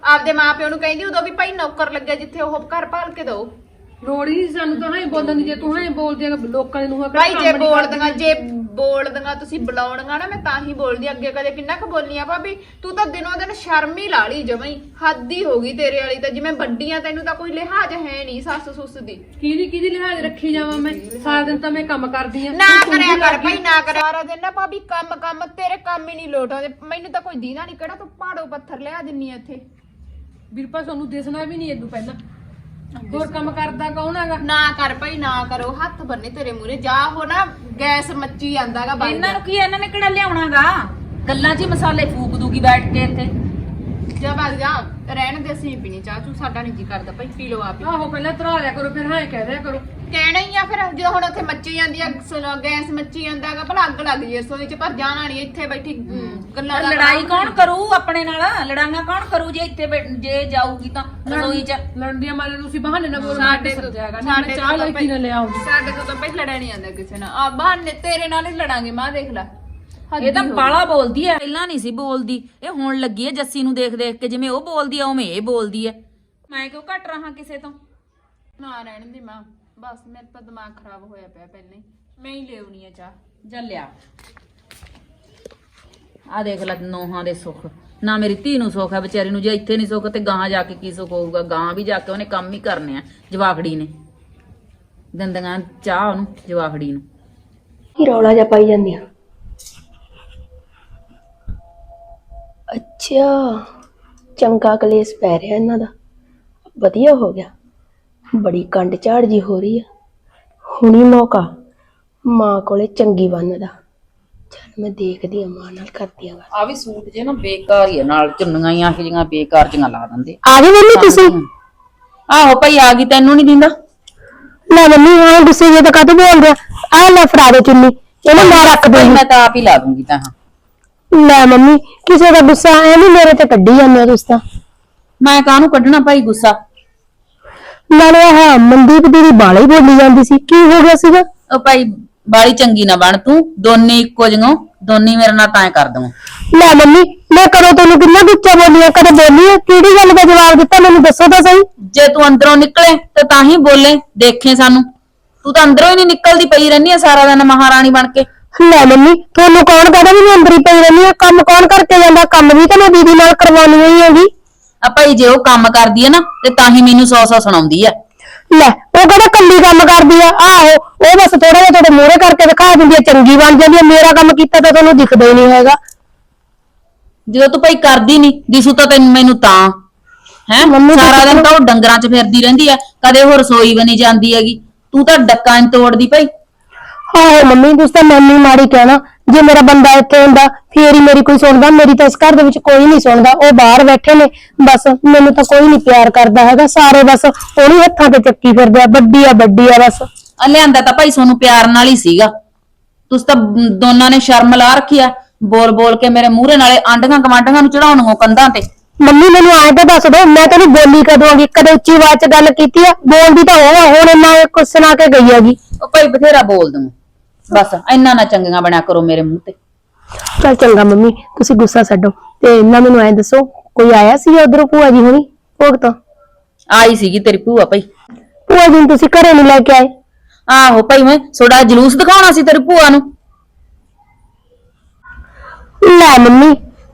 ਆਪਦੇ ਮਾਪਿਓ ਨੂੰ ਕਹਿੰਦੀ ਉਦੋਂ ਵੀ ਭਾਈ ਨੌਕਰ ਲੱਗਿਆ ਜਿੱਥੇ ਉਹ ਘਰ ਭਾਲ ਕੇ ਦੋ ਲੋੜ ਹੀ ਨਹੀਂ ਸਾਨੂੰ ਤਾਂ ਹਾਂ ਬੋਲਣ ਦੀ ਜੇ ਤੂੰ ਹਾਂ ਬੋਲਦੀ ਆ ਲੋਕਾਂ ਦੇ ਨੂੰ ਭਾਈ ਜੇ ਬੋਲਦੀਆਂ ਜੇ ਬੋਲਦੀਆਂ ਤੁਸੀਂ ਬੁਲਾਉਣਗਾ ਨਾ ਮੈਂ ਤਾਂ ਹੀ ਬੋਲਦੀ ਅੱਗੇ ਕਦੇ ਕਿੰਨਾ ਕੁ ਬੋਲੀਆਂ ਭਾਬੀ ਤੂੰ ਤਾਂ ਦਿਨੋਂ ਦਿਨ ਸ਼ਰਮ ਹੀ ਲਾ ਲਈ ਜਮਈ ਹੱਦ ਹੀ ਹੋ ਗਈ ਤੇਰੇ ਵਾਲੀ ਤਾਂ ਜਿਵੇਂ ਵੱਡੀਆਂ ਤੈਨੂੰ ਤਾਂ ਕੋਈ ਲਿਹਾਜ਼ ਹੈ ਨਹੀਂ ਸੱਸ ਸੁੱਸ ਦੀ। ਕਿਹਦੀ ਕਿਹਦੀ ਲਿਹਾਜ਼ ਰੱਖੀ ਜਾਵਾਂ ਮੈਂ? ਸਾਰਾ ਦਿਨ ਤਾਂ ਮੈਂ ਕੰਮ ਕਰਦੀ ਆ ਨਾ ਕਰਿਆ ਕਰ ਭਾਈ ਨਾ ਕਰ ਸਾਰਾ ਦਿਨ ਨਾ ਭਾਬੀ ਕੰਮ ਕੰਮ ਤੇਰੇ ਕੰਮ ਹੀ ਨਹੀਂ ਲੋਟ ਆਉਂਦੇ। ਮੈਨੂੰ ਤਾਂ ਕੋਈ ਦੀਨਾ ਨਹੀਂ ਕਿਹੜਾ ਤੂੰ ਪਹਾੜੋਂ ਪੱਥਰ ਲਿਆ ਦਿੰਨੀ ਆ ਇੱਥੇ? ਵੀਰਪਾ ਤੁਹਾਨੂੰ ਦਿਸਣਾ ਵੀ ਨਹੀਂ ਇਦੋਂ ਪਹਿਲਾਂ। ਹੋਰ ਕੰਮ ਕਰਦਾ ਕੌਣ ਹੈਗਾ? ਨਾ ਕਰ ਭਾਈ ਨਾ ਕਰੋ। ਹੱਥ ਬੰਨੇ ਤੇਰੇ ਮੂਰੇ ਜਾ ਹੋ ਨਾ ਗੈਸ ਮੱਚੀ ਜਾਂਦਾਗਾ ਬਾਈ ਇਹਨਾਂ ਨੂੰ ਕੀ ਇਹਨਾਂ ਨੇ ਕਿਹੜਾ ਲਿਆਉਣਾਗਾ? ਗੱਲਾਂ 'ਚ ਹੀ ਮਸਾਲੇ ਫੂਕ ਦੂਗੀ ਬੈਠ ਕੇ ਇੱਥੇ। ਜਾ ਬਾਗ ਜਾ ਰਹਿਣ ਦੇ ਅਸੀਂ ਨੀ ਪੀਣੀ ਚਾਹ ਤੂੰ ਸਾਡਾ ਨਹੀਂ ਜੀ ਕਰਦਾ ਭਾਈ ਪੀ ਲਓ ਆਪ ਹੀ। ਆਹੋ ਪਹਿਲਾਂ ਧਰਾ ਲਿਆ ਕਰੋ ਫਿਰ ਹਾਂ ਕਹਿ ਦਿਆ ਕਰੋ। ਕਹਿਣਾ ਹੀ ਆ ਫਿਰ ਜਦੋਂ ਹੁਣ ਉੱਥੇ ਮੱਚੀ ਜਾਂਦੀ ਆ ਸੁਣੋ, ਗੈਸ ਮੱਚੀ ਜਾਂਦਾਗਾ ਭਲਾ ਅੱਗ ਲੱਗ ਜੇ ਰਸੋਈ ਚ ਪਰ ਜਾਣਾ ਨਹੀਂ ਇੱਥੇ ਬੈਠੀ ਅਮ, ਗੱਲਾਂ ਦਾ ਲੜਾਈ ਕੌਣ ਕਰੂ ਆਪਣੇ ਨਾਲ? ਲੜਾਈਆਂ ਕੌਣ ਕਰੂ ਜੇ ਇੱਥੇ ਬੈ- ਜੇ ਜਾਊਗੀ ਤਾਂ ਰਸੋਈ 'ਚ? ਲੜਦੀਆਂ ਮਾਰੇ ਤੁਸੀਂ ਬਹਾਨੇ ਨਾ ਬੋਲ ਸਾਡੇ ਸਾਡੇ ਤੋਂ ਮੈਂ ਚਾਹ ਤਾਂ ਲੈ ਕੇ ਨਾ ਲਿਆਉਂਗੀ। ਸਾਡੇ ਤੋਂ ਤਾਂ ਪਹਿਲਾਂ ਲੜਿਆ ਨਹੀਂ ਜਾਂਦਾ ਕਿਸੇ ਨਾਲ। ਆ ਬਹਾਨੇ ਤੇਰੇ ਨਾਲ ਹੀ ਲੜਾਂਗੇ ਮਾਂ ਦੇਖ ਲੈ। ਇਹ ਤਾਂ। ਬਾਲਾ ਬੋਲਦੀ ਐ। ਪਹਿਲਾਂ ਨਹੀਂ ਸੀ ਬੋਲਦੀ। ਇਹ ਹੁਣ ਲੱਗੀ ਐ ਜੱਸੀ ਨੂੰ ਦੇਖ ਦੇਖ ਕੇ। ਜਿਵੇਂ ਉਹ ਬੋਲਦੀ ਐ ਉਵੇਂ ਇਹ ਬੋਲਦੀ ਐ। ਮੈਂ ਕਿਉਂ ਘਟ ਰਹਾ ਕਿਸੇ ਤੋਂ? ਨਾ ਰਹਿਣ ਦੀ ਮਾਂ। ਬਸ ਮੇਰਾ ਤਾਂ ਦਿਮਾਗ ਖਰਾਬ ਹੋਇਆ ਪਿਆ ਪਹਿਲਾਂ ਹੀ। ਮੈਂ ਹੀ ਲੈਉਣੀ ਆ ਚਾਹ। ਜੱਲਿਆ ਆ ਦੇਖ ਲੈ ਨੋਹਾਂ ਦੇ ਸੁੱਖ। ਨਾ ਮੇਰੀ ਧੀ ਨੂੰ ਸੁੱਖ ਹੈ ਵਿਚਾਰੀ ਨੂੰ ਜੇ ਇੱਥੇ ਨਹੀਂ ਸੁੱਖ ਤੇ ਗਾਂ ਜਾ ਕੇ ਕੀ ਸੁੱਖ ਹੋਊਗਾ? ਗਾਂ ਵੀ ਜਾ ਕੇ ਉਹਨੇ ਕੰਮ ਹੀ ਕਰਨੇ ਆ ਜਵਾਖੜੀ ਨੇ। ਦੰਦੀਆਂ ਚਾਹ ਉਹਨੂੰ ਜਵਾਖੜੀ ਨੂੰ। ਕੀ ਰੌਲਾ ਜਿਹਾ ਪਾਈ ਜਾਂਦੀਆਂ? ਅੱਛਾ ਚੰਗਾ ਕਲੇਸ਼ ਪੈ ਰਿਹਾ ਇਹਨਾਂ ਦਾ। ਵਧੀਆ ਹੋ ਗਿਆ। ਬੜੀ ਕੰਡ ਝਾੜ ਜੀ ਹੋ ਰਹੀ ਆ। ਹੁਣੀ ਮੌਕਾ ਮਾਂ ਕੋਲੇ ਚੰਗੀ ਬਣਦਾ ਚਲ ਮੈਂ ਦੇਖਦੀ ਆ ਮਾਂ ਨਾਲ ਕਰਦੀ ਆ ਗੱਲ। ਆ ਵੀ ਸੂਟ ਜੇ ਨਾ ਬੇਕਾਰ ਹੀ ਆ ਨਾਲ ਚੁੰਨੀਆਂ ਹੀ ਆਹ ਜਿਹੀਆਂ ਬੇਕਾਰ ਜਿਹੀਆਂ ਲਾ ਦਿੰਦੇ। ਆ ਗਈ ਮੰਮੀ ਤੁਸੀਂ? ਆਹੋ ਭਾਈ ਆ ਗਈ ਤੈਨੂੰ ਨਹੀਂ ਦਿੰਦਾ। ਲੈ ਮੰਮੀ ਹਾਂ ਗੁੱਸੇ ਜੇ ਤਾਂ ਕਾਹਤੋਂ ਬੋਲਦੇ ਆ? ਆ ਲੈ ਫੜਾ ਦੇ ਚੁੰਨੀ ਇਹਨੂੰ ਮੈਂ ਰੱਖ ਭਾਈ ਦੂੰਗੀ। ਮੈਂ ਤਾਂ ਆਪ ਹੀ ਲਾ ਦੂੰਗੀ ਤਾਂ ਹਾਂ। ਲੈ ਮੰਮੀ ਕਿਸੇ ਦਾ ਗੁੱਸਾ ਐ ਨਹੀਂ ਮੇਰੇ ਤੇ ਕੱਢੀ ਜਾਂਦੇ ਹੋ ਤੁਸੀਂ ਤਾਂ। ਮੈਂ ਕਾਹਨੂੰ ਕੱਢਣਾ ਭਾਈ ਗੁੱਸਾ? ਨਾਲੇ ਆਹ ਮਨਦੀਪ ਦੀ ਬਾਲਾ ਬੋਲੀ ਜਾਂਦੀ ਸੀ ਕੀ ਹੋ ਗਿਆ ਸੀਗਾ? ਉਹ ਭਾਈ ਬਾਲੀ ਚੰਗੀ ਨਾ ਬਣ ਤੂੰ ਦੋਨੇ ਇੱਕੋ ਜਿਹੀਆਂ ਦੋਨੇ ਮੇਰੇ ਨਾਲ ਤਾਂ ਕਰ ਦਵਾਂ। ਲੈ ਮੰਮੀ ਮੈਂ ਕਦੋਂ ਤੈਨੂੰ ਕਿੰਨਾ ਗੁੱਸਾ ਬੋਲੀ ਆ ਕਦੇ ਬੋਲੀ ਆ? ਕਿਹੜੀ ਗੱਲ ਦਾ ਜਵਾਬ ਦਿੱਤਾ ਮੈਨੂੰ ਦੱਸੋ ਤਾਂ ਸਹੀ। ਜੇ ਤੂੰ ਅੰਦਰੋਂ ਨਿਕਲੇ ਤੇ ਤਾਂ ਹੀ ਬੋਲੇ ਦੇਖੇ ਸਾਨੂੰ। ਤੂੰ ਤਾਂ ਅੰਦਰੋਂ ਹੀ ਨਹੀਂ ਨਿਕਲਦੀ ਪਈ ਰਹਿੰਦੀ ਆ ਸਾਰਾ ਦਿਨ ਮਹਾਰਾਣੀ ਬਣ ਕੇ। ਲੈ ਮੰਮੀ ਤੁਹਾਨੂੰ ਕੌਣ ਕਹਦਾ ਵੀ ਮੈਂ ਅੰਦਰ ਹੀ ਪਈ ਰਹਿੰਦੀ ਆ ਕੰਮ ਕੌਣ ਕਰਕੇ ਜਾਂਦਾ? ਕੰਮ ਵੀ ਤਾਂ ਮੈਂ ਦੀਦੀ ਨਾਲ ਕਰਵਾਉਣੀ ਹੋਈ ਹੈਗੀ। ਆ ਭਾਈ ਜੇ ਉਹ ਕੰਮ ਕਰਦੀ ਹੈ ਨਾ ਤੇ ਤਾਂ ਹੀ ਮੈਨੂੰ ਸੌ ਸੌ ਸੁਣਾਉਂਦੀ ਆ। ਲੈ ਉਹ ਕਿਹੜਾ ਕੱਲੀ ਕੰਮ ਕਰਦੀ ਆ? ਆਹੋ ਉਹ ਬਸ ਥੋੜਾ ਜਿਹਾ ਤੁਹਾਡੇ ਮੂਹਰੇ ਕਰਕੇ ਦਿਖਾ ਦਿੰਦੀ ਆ ਚੰਗੀ ਬਣ ਜਾਂਦੀ ਆ। ਮੇਰਾ ਕੰਮ ਕੀਤਾ ਤਾਂ ਤੁਹਾਨੂੰ ਦਿਖਦਾ ਹੀ ਨਹੀਂ ਹੈਗਾ। ਜਦੋਂ ਤੂੰ ਭਾਈ ਕਰਦੀ ਨਹੀਂ ਦਿਸੂ ਤਾਂ ਤੈਨੂੰ ਮੈਨੂੰ ਤਾਂ। ਹੈ? ਮੰਮੀ ਸਾਰਾ ਦਿਨ ਤਾਂ ਉਹ ਡੰਗਰਾਂ 'ਚ ਫਿਰਦੀ ਰਹਿੰਦੀ ਆ ਕਦੇ ਉਹ ਰਸੋਈ ਬਣੀ ਜਾਂਦੀ ਹੈਗੀ। ਤੂੰ ਤਾਂ ਡੱਕਾਂ ਨੀ ਤੋੜਦੀ ਭਾਈ। ਆਹੋ ਮੰਮੀ ਤੁਸੀਂ ਤਾਂ ਹੀ ਮਾੜੀ ਕਹਿਣਾ ਜੇ ਮੇਰਾ ਬੰਦਾ ਇੱਥੇ ਹੁੰਦਾ ਫੇਰ ਹੀ ਮੇਰੀ ਕੋਈ ਸੁਣਦਾ ਮੇਰੀ ਤਾਂ ਇਸ ਘਰ ਦੇ ਵਿੱਚ ਕੋਈ ਨਹੀਂ ਸੁਣਦਾ। ਉਹ ਬਾਹਰ ਬੈਠੇ ਨੇ ਬਸ ਮੈਨੂੰ ਤਾਂ ਕੋਈ ਨਹੀਂ ਪਿਆਰ ਕਰਦਾ ਹੈਗਾ। ਸਾਰੇ ਬਸ ਉਹਨੂੰ ਹੱਥਾਂ ਤੇ ਚੱਕੀ ਫਿਰਦੇ ਆ ਵੱਡੀ ਆ ਵੱਡੀ ਆ ਬਸ। ਆ ਲਿਆਂਦਾ ਤਾਂ ਭਾਈ ਸੋਨੂੰ ਪਿਆਰ ਨਾਲ ਹੀ ਸੀਗਾ। ਤੁਸੀਂ ਤਾਂ ਦੋਨਾਂ ਨੇ ਸ਼ਰਮ ਲਾ ਰੱਖੀ ਆ। ਬੋਲ ਬੋਲ ਕੇ ਮੇਰੇ ਮੂਹਰੇ ਨਾਲੇ ਆਂਡੀਆਂ ਗਵਾਂਡੀਆਂ ਨੂੰ ਚੜਾਉਣੋਂ ਕੰਧਾਂ ਤੇ। ਮੰਮੀ ਮੈਨੂੰ ਆਏ ਤਾਂ ਦੱਸ ਦੋ ਮੈਂ ਤੈਨੂੰ ਬੋਲੀ ਕਦੋਂ ਆਗੀ ਕਦੇ ਉੱਚੀ ਆਵਾਜ਼ 'ਚ ਗੱਲ ਕੀਤੀ ਆ? ਬੋਲਦੀ ਤਾਂ ਆ, ਹੁਣ ਇੰਨਾ ਕੁਛ ਸੁਣਾ ਕੇ ਗਈ ਹੈਗੀ। ਉਹ ਭਾਈ ਬਥੇਰਾ ਬੋਲ ਦੂੰ ਬਸ ਇੰਨਾ ਨਾ ਚੰਗੀਆਂ ਬਣਿਆ ਕਰੋ ਮੇਰੇ ਮੂੰਹ ਤੇ। ਚਲ ਚੰਗਾ ਮੰਮੀ ਤੁਸੀਂ ਗੁੱਸਾ ਛੱਡੋ। ਤੇ ਇਹਨਾਂ ਮੈਨੂੰ ਐ ਦੱਸੋ ਕੋਈ ਆਇਆ ਸੀ ਉਧਰੋਂ ਭੂਆ ਜੀ ਹੁਣੀ? ਭੋਗ ਤੋਂ? ਆਈ ਸੀਗੀ ਤੇਰੀ ਭੂਆ ਭਾਈ। ਭੂਆ ਜੀ ਨੂੰ ਤੁਸੀਂ ਘਰੇ ਨਹੀਂ ਲੈ ਕੇ ਆਏ? ਆਹੋ ਭਾਈ ਮੈਂ ਥੋੜਾ ਜਲੂਸ ਦਿਖਾਉਣਾ ਸੀ ਤੇਰੀ ਭੂਆ ਨੂੰ। ਲੈ ਮੰਮੀ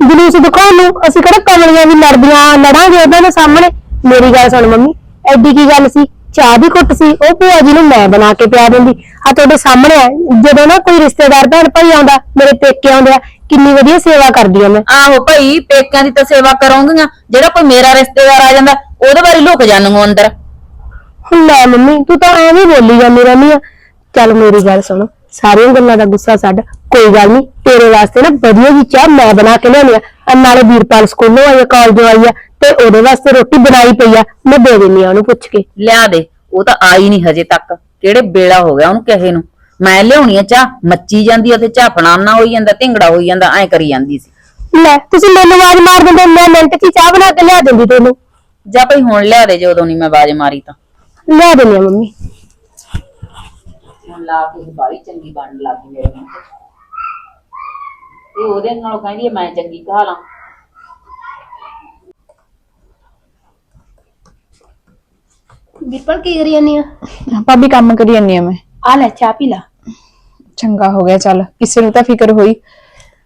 ਜਲੂਸ ਦਿਖਾਉਣ ਨੂੰ ਅਸੀਂ ਕਿਹੜਾ ਕਮਲੀਆਂ ਵੀ ਲੜਦੀਆਂ ਲੜਾਂਗੇ ਉਹਨਾਂ ਦੇ ਸਾਹਮਣੇ। ਮੇਰੀ ਗੱਲ ਸੁਣ ਮੰਮੀ ਐਡੀ ਕੀ ਗੱਲ ਸੀ? ਚਾਹ ਦੀ ਘੁੱਟ ਸੀ ਉਹ ਭੂਆ ਜੀ ਨੂੰ ਮੈਂ ਬਣਾ ਕੇ ਪਿਆ ਦਿੰਦੀ। ਆ ਤੁਹਾਡੇ ਸਾਹਮਣੇ ਆ ਜਦੋਂ ਨਾ ਕੋਈ ਰਿਸ਼ਤੇਦਾਰ ਭੈਣ ਭਾਈ ਆਉਂਦਾ ਮੇਰੇ ਪੇਕੇ ਆਉਂਦੇ ਆ ਕਿੰਨੀ ਵਧੀਆ ਸੇਵਾ ਕਰਦੀ ਆ ਮੈਂ। ਆਹੋ ਭਾਈ ਪੇਕਿਆਂ ਦੀ ਤਾਂ ਸੇਵਾ ਕਰੋਂਗੀਆਂ ਜਿਹੜਾ ਕੋਈ ਮੇਰਾ ਰਿਸ਼ਤੇਦਾਰ ਆ ਜਾਂਦਾ ਉਹਦੇ ਬਾਰੇ ਲੁਕ ਜਾਣੂ ਅੰਦਰ। ਲੈ ਮੰਮੀ ਤੂੰ ਤਾਂ ਐਵੇਂ ਬੋਲੀ ਜਾਂਦੀ ਰਹਿੰਦੀ ਆ। ਚੱਲ ਮੇਰੀ ਗੱਲ ਸੁਣ ਸਾਰੀਆਂ ਗੱਲਾਂ ਦਾ ਗੁੱਸਾ ਛੱਡ ਕੋਈ ਗੱਲ ਨਹੀਂ ਤੇਰੇ ਵਾਸਤੇ ਨਾ ਵਧੀਆ ਜੀ ਚਾਹ ਮੈਂ ਬਣਾ ਕੇ ਲਿਆਉਣੀ ਆ। ਆ ਨਾਲੇ ਵੀਰਪਾਲ ਸਕੂਲੋਂ ਆਈ ਆ ਕਾਲਜੋਂ ਆਈ ਆ ਤੇ ਉਹਦੇ ਵਾਸਤੇ ਰੋਟੀ ਬਣਾਈ ਪਈ ਆ। ਮੈਂ ਦੇ ਦਿੰਨੀ ਆ ਉਹਨੂੰ ਪੁੱਛ ਕੇ। ਲਿਆ ਦੇ ਉਹ ਤਾਂ ਆਈ ਨਹੀਂ ਹਜੇ ਤੱਕ। ਕਿਹੜੇ ਬੇੜਾ ਹੋ ਗਿਆ ਉਹਨੂੰ ਕਹੇ ਨੂੰ। ਮੈਂ ਲਿਆਉਣੀ ਆ ਚਾਹ ਮੱਚੀ ਜਾਂਦੀ ਆ ਤੇ ਝਾਫਣਾ ਨਾ ਹੋਈ ਜਾਂਦਾ ਢਿੰਗੜਾ ਹੋਈ ਜਾਂਦਾ ਐ ਕਰੀ ਜਾਂਦੀ ਸੀ। ਲੈ ਤੁਸੀਂ ਮੈਨੂੰ ਆਵਾਜ਼ ਮਾਰ ਦਿੰਦੇ ਮੈਂ ਮਿੰਟ 'ਚ ਹੀ ਚਾਹ ਬਣਾ ਕੇ ਲਿਆ ਦਿੰਦੀ ਤੈਨੂੰ ਜਾਂ ਭਾਈ ਹੁਣ ਲਿਆ ਦੇ ਜਦੋਂ ਨਹੀਂ ਮੈਂ ਬਾਜ ਮਾਰੀ ਤਾਂ। ਲਿਆ ਦਿੰਨੀ ਆ ਮੰਮੀ। ਹੁਣ ਲਾ ਕੇ ਬਾਈ ਚੰਗੀ ਬਣਨ ਲੱਗੀ ਮੇਰੇ ਮੂੰਹ ਤੇ ਤੇ ਉਹਦੇ ਨਾਲੋਂ ਕਹਿੰਦੀ ਆ, ਮੈਂ ਚੰਗੀ ਕਹਾ ਲਾਂ। ਵੀਰਪਾਲ ਕੀ ਕਰੀ ਜਾਂਦੀ ਆ? ਭਾਬੀ ਕੰਮ ਕਰੀ ਜਾਂਦੀ ਆ ਮੈਂ। ਆ ਲੈ ਚਾਹ ਪੀ ਲਾ। ਚੰਗਾ ਹੋ ਗਿਆ ਚੱਲ। ਕਿਸੇ ਨੂੰ ਤਾਂ ਫਿਕਰ ਹੋਈ।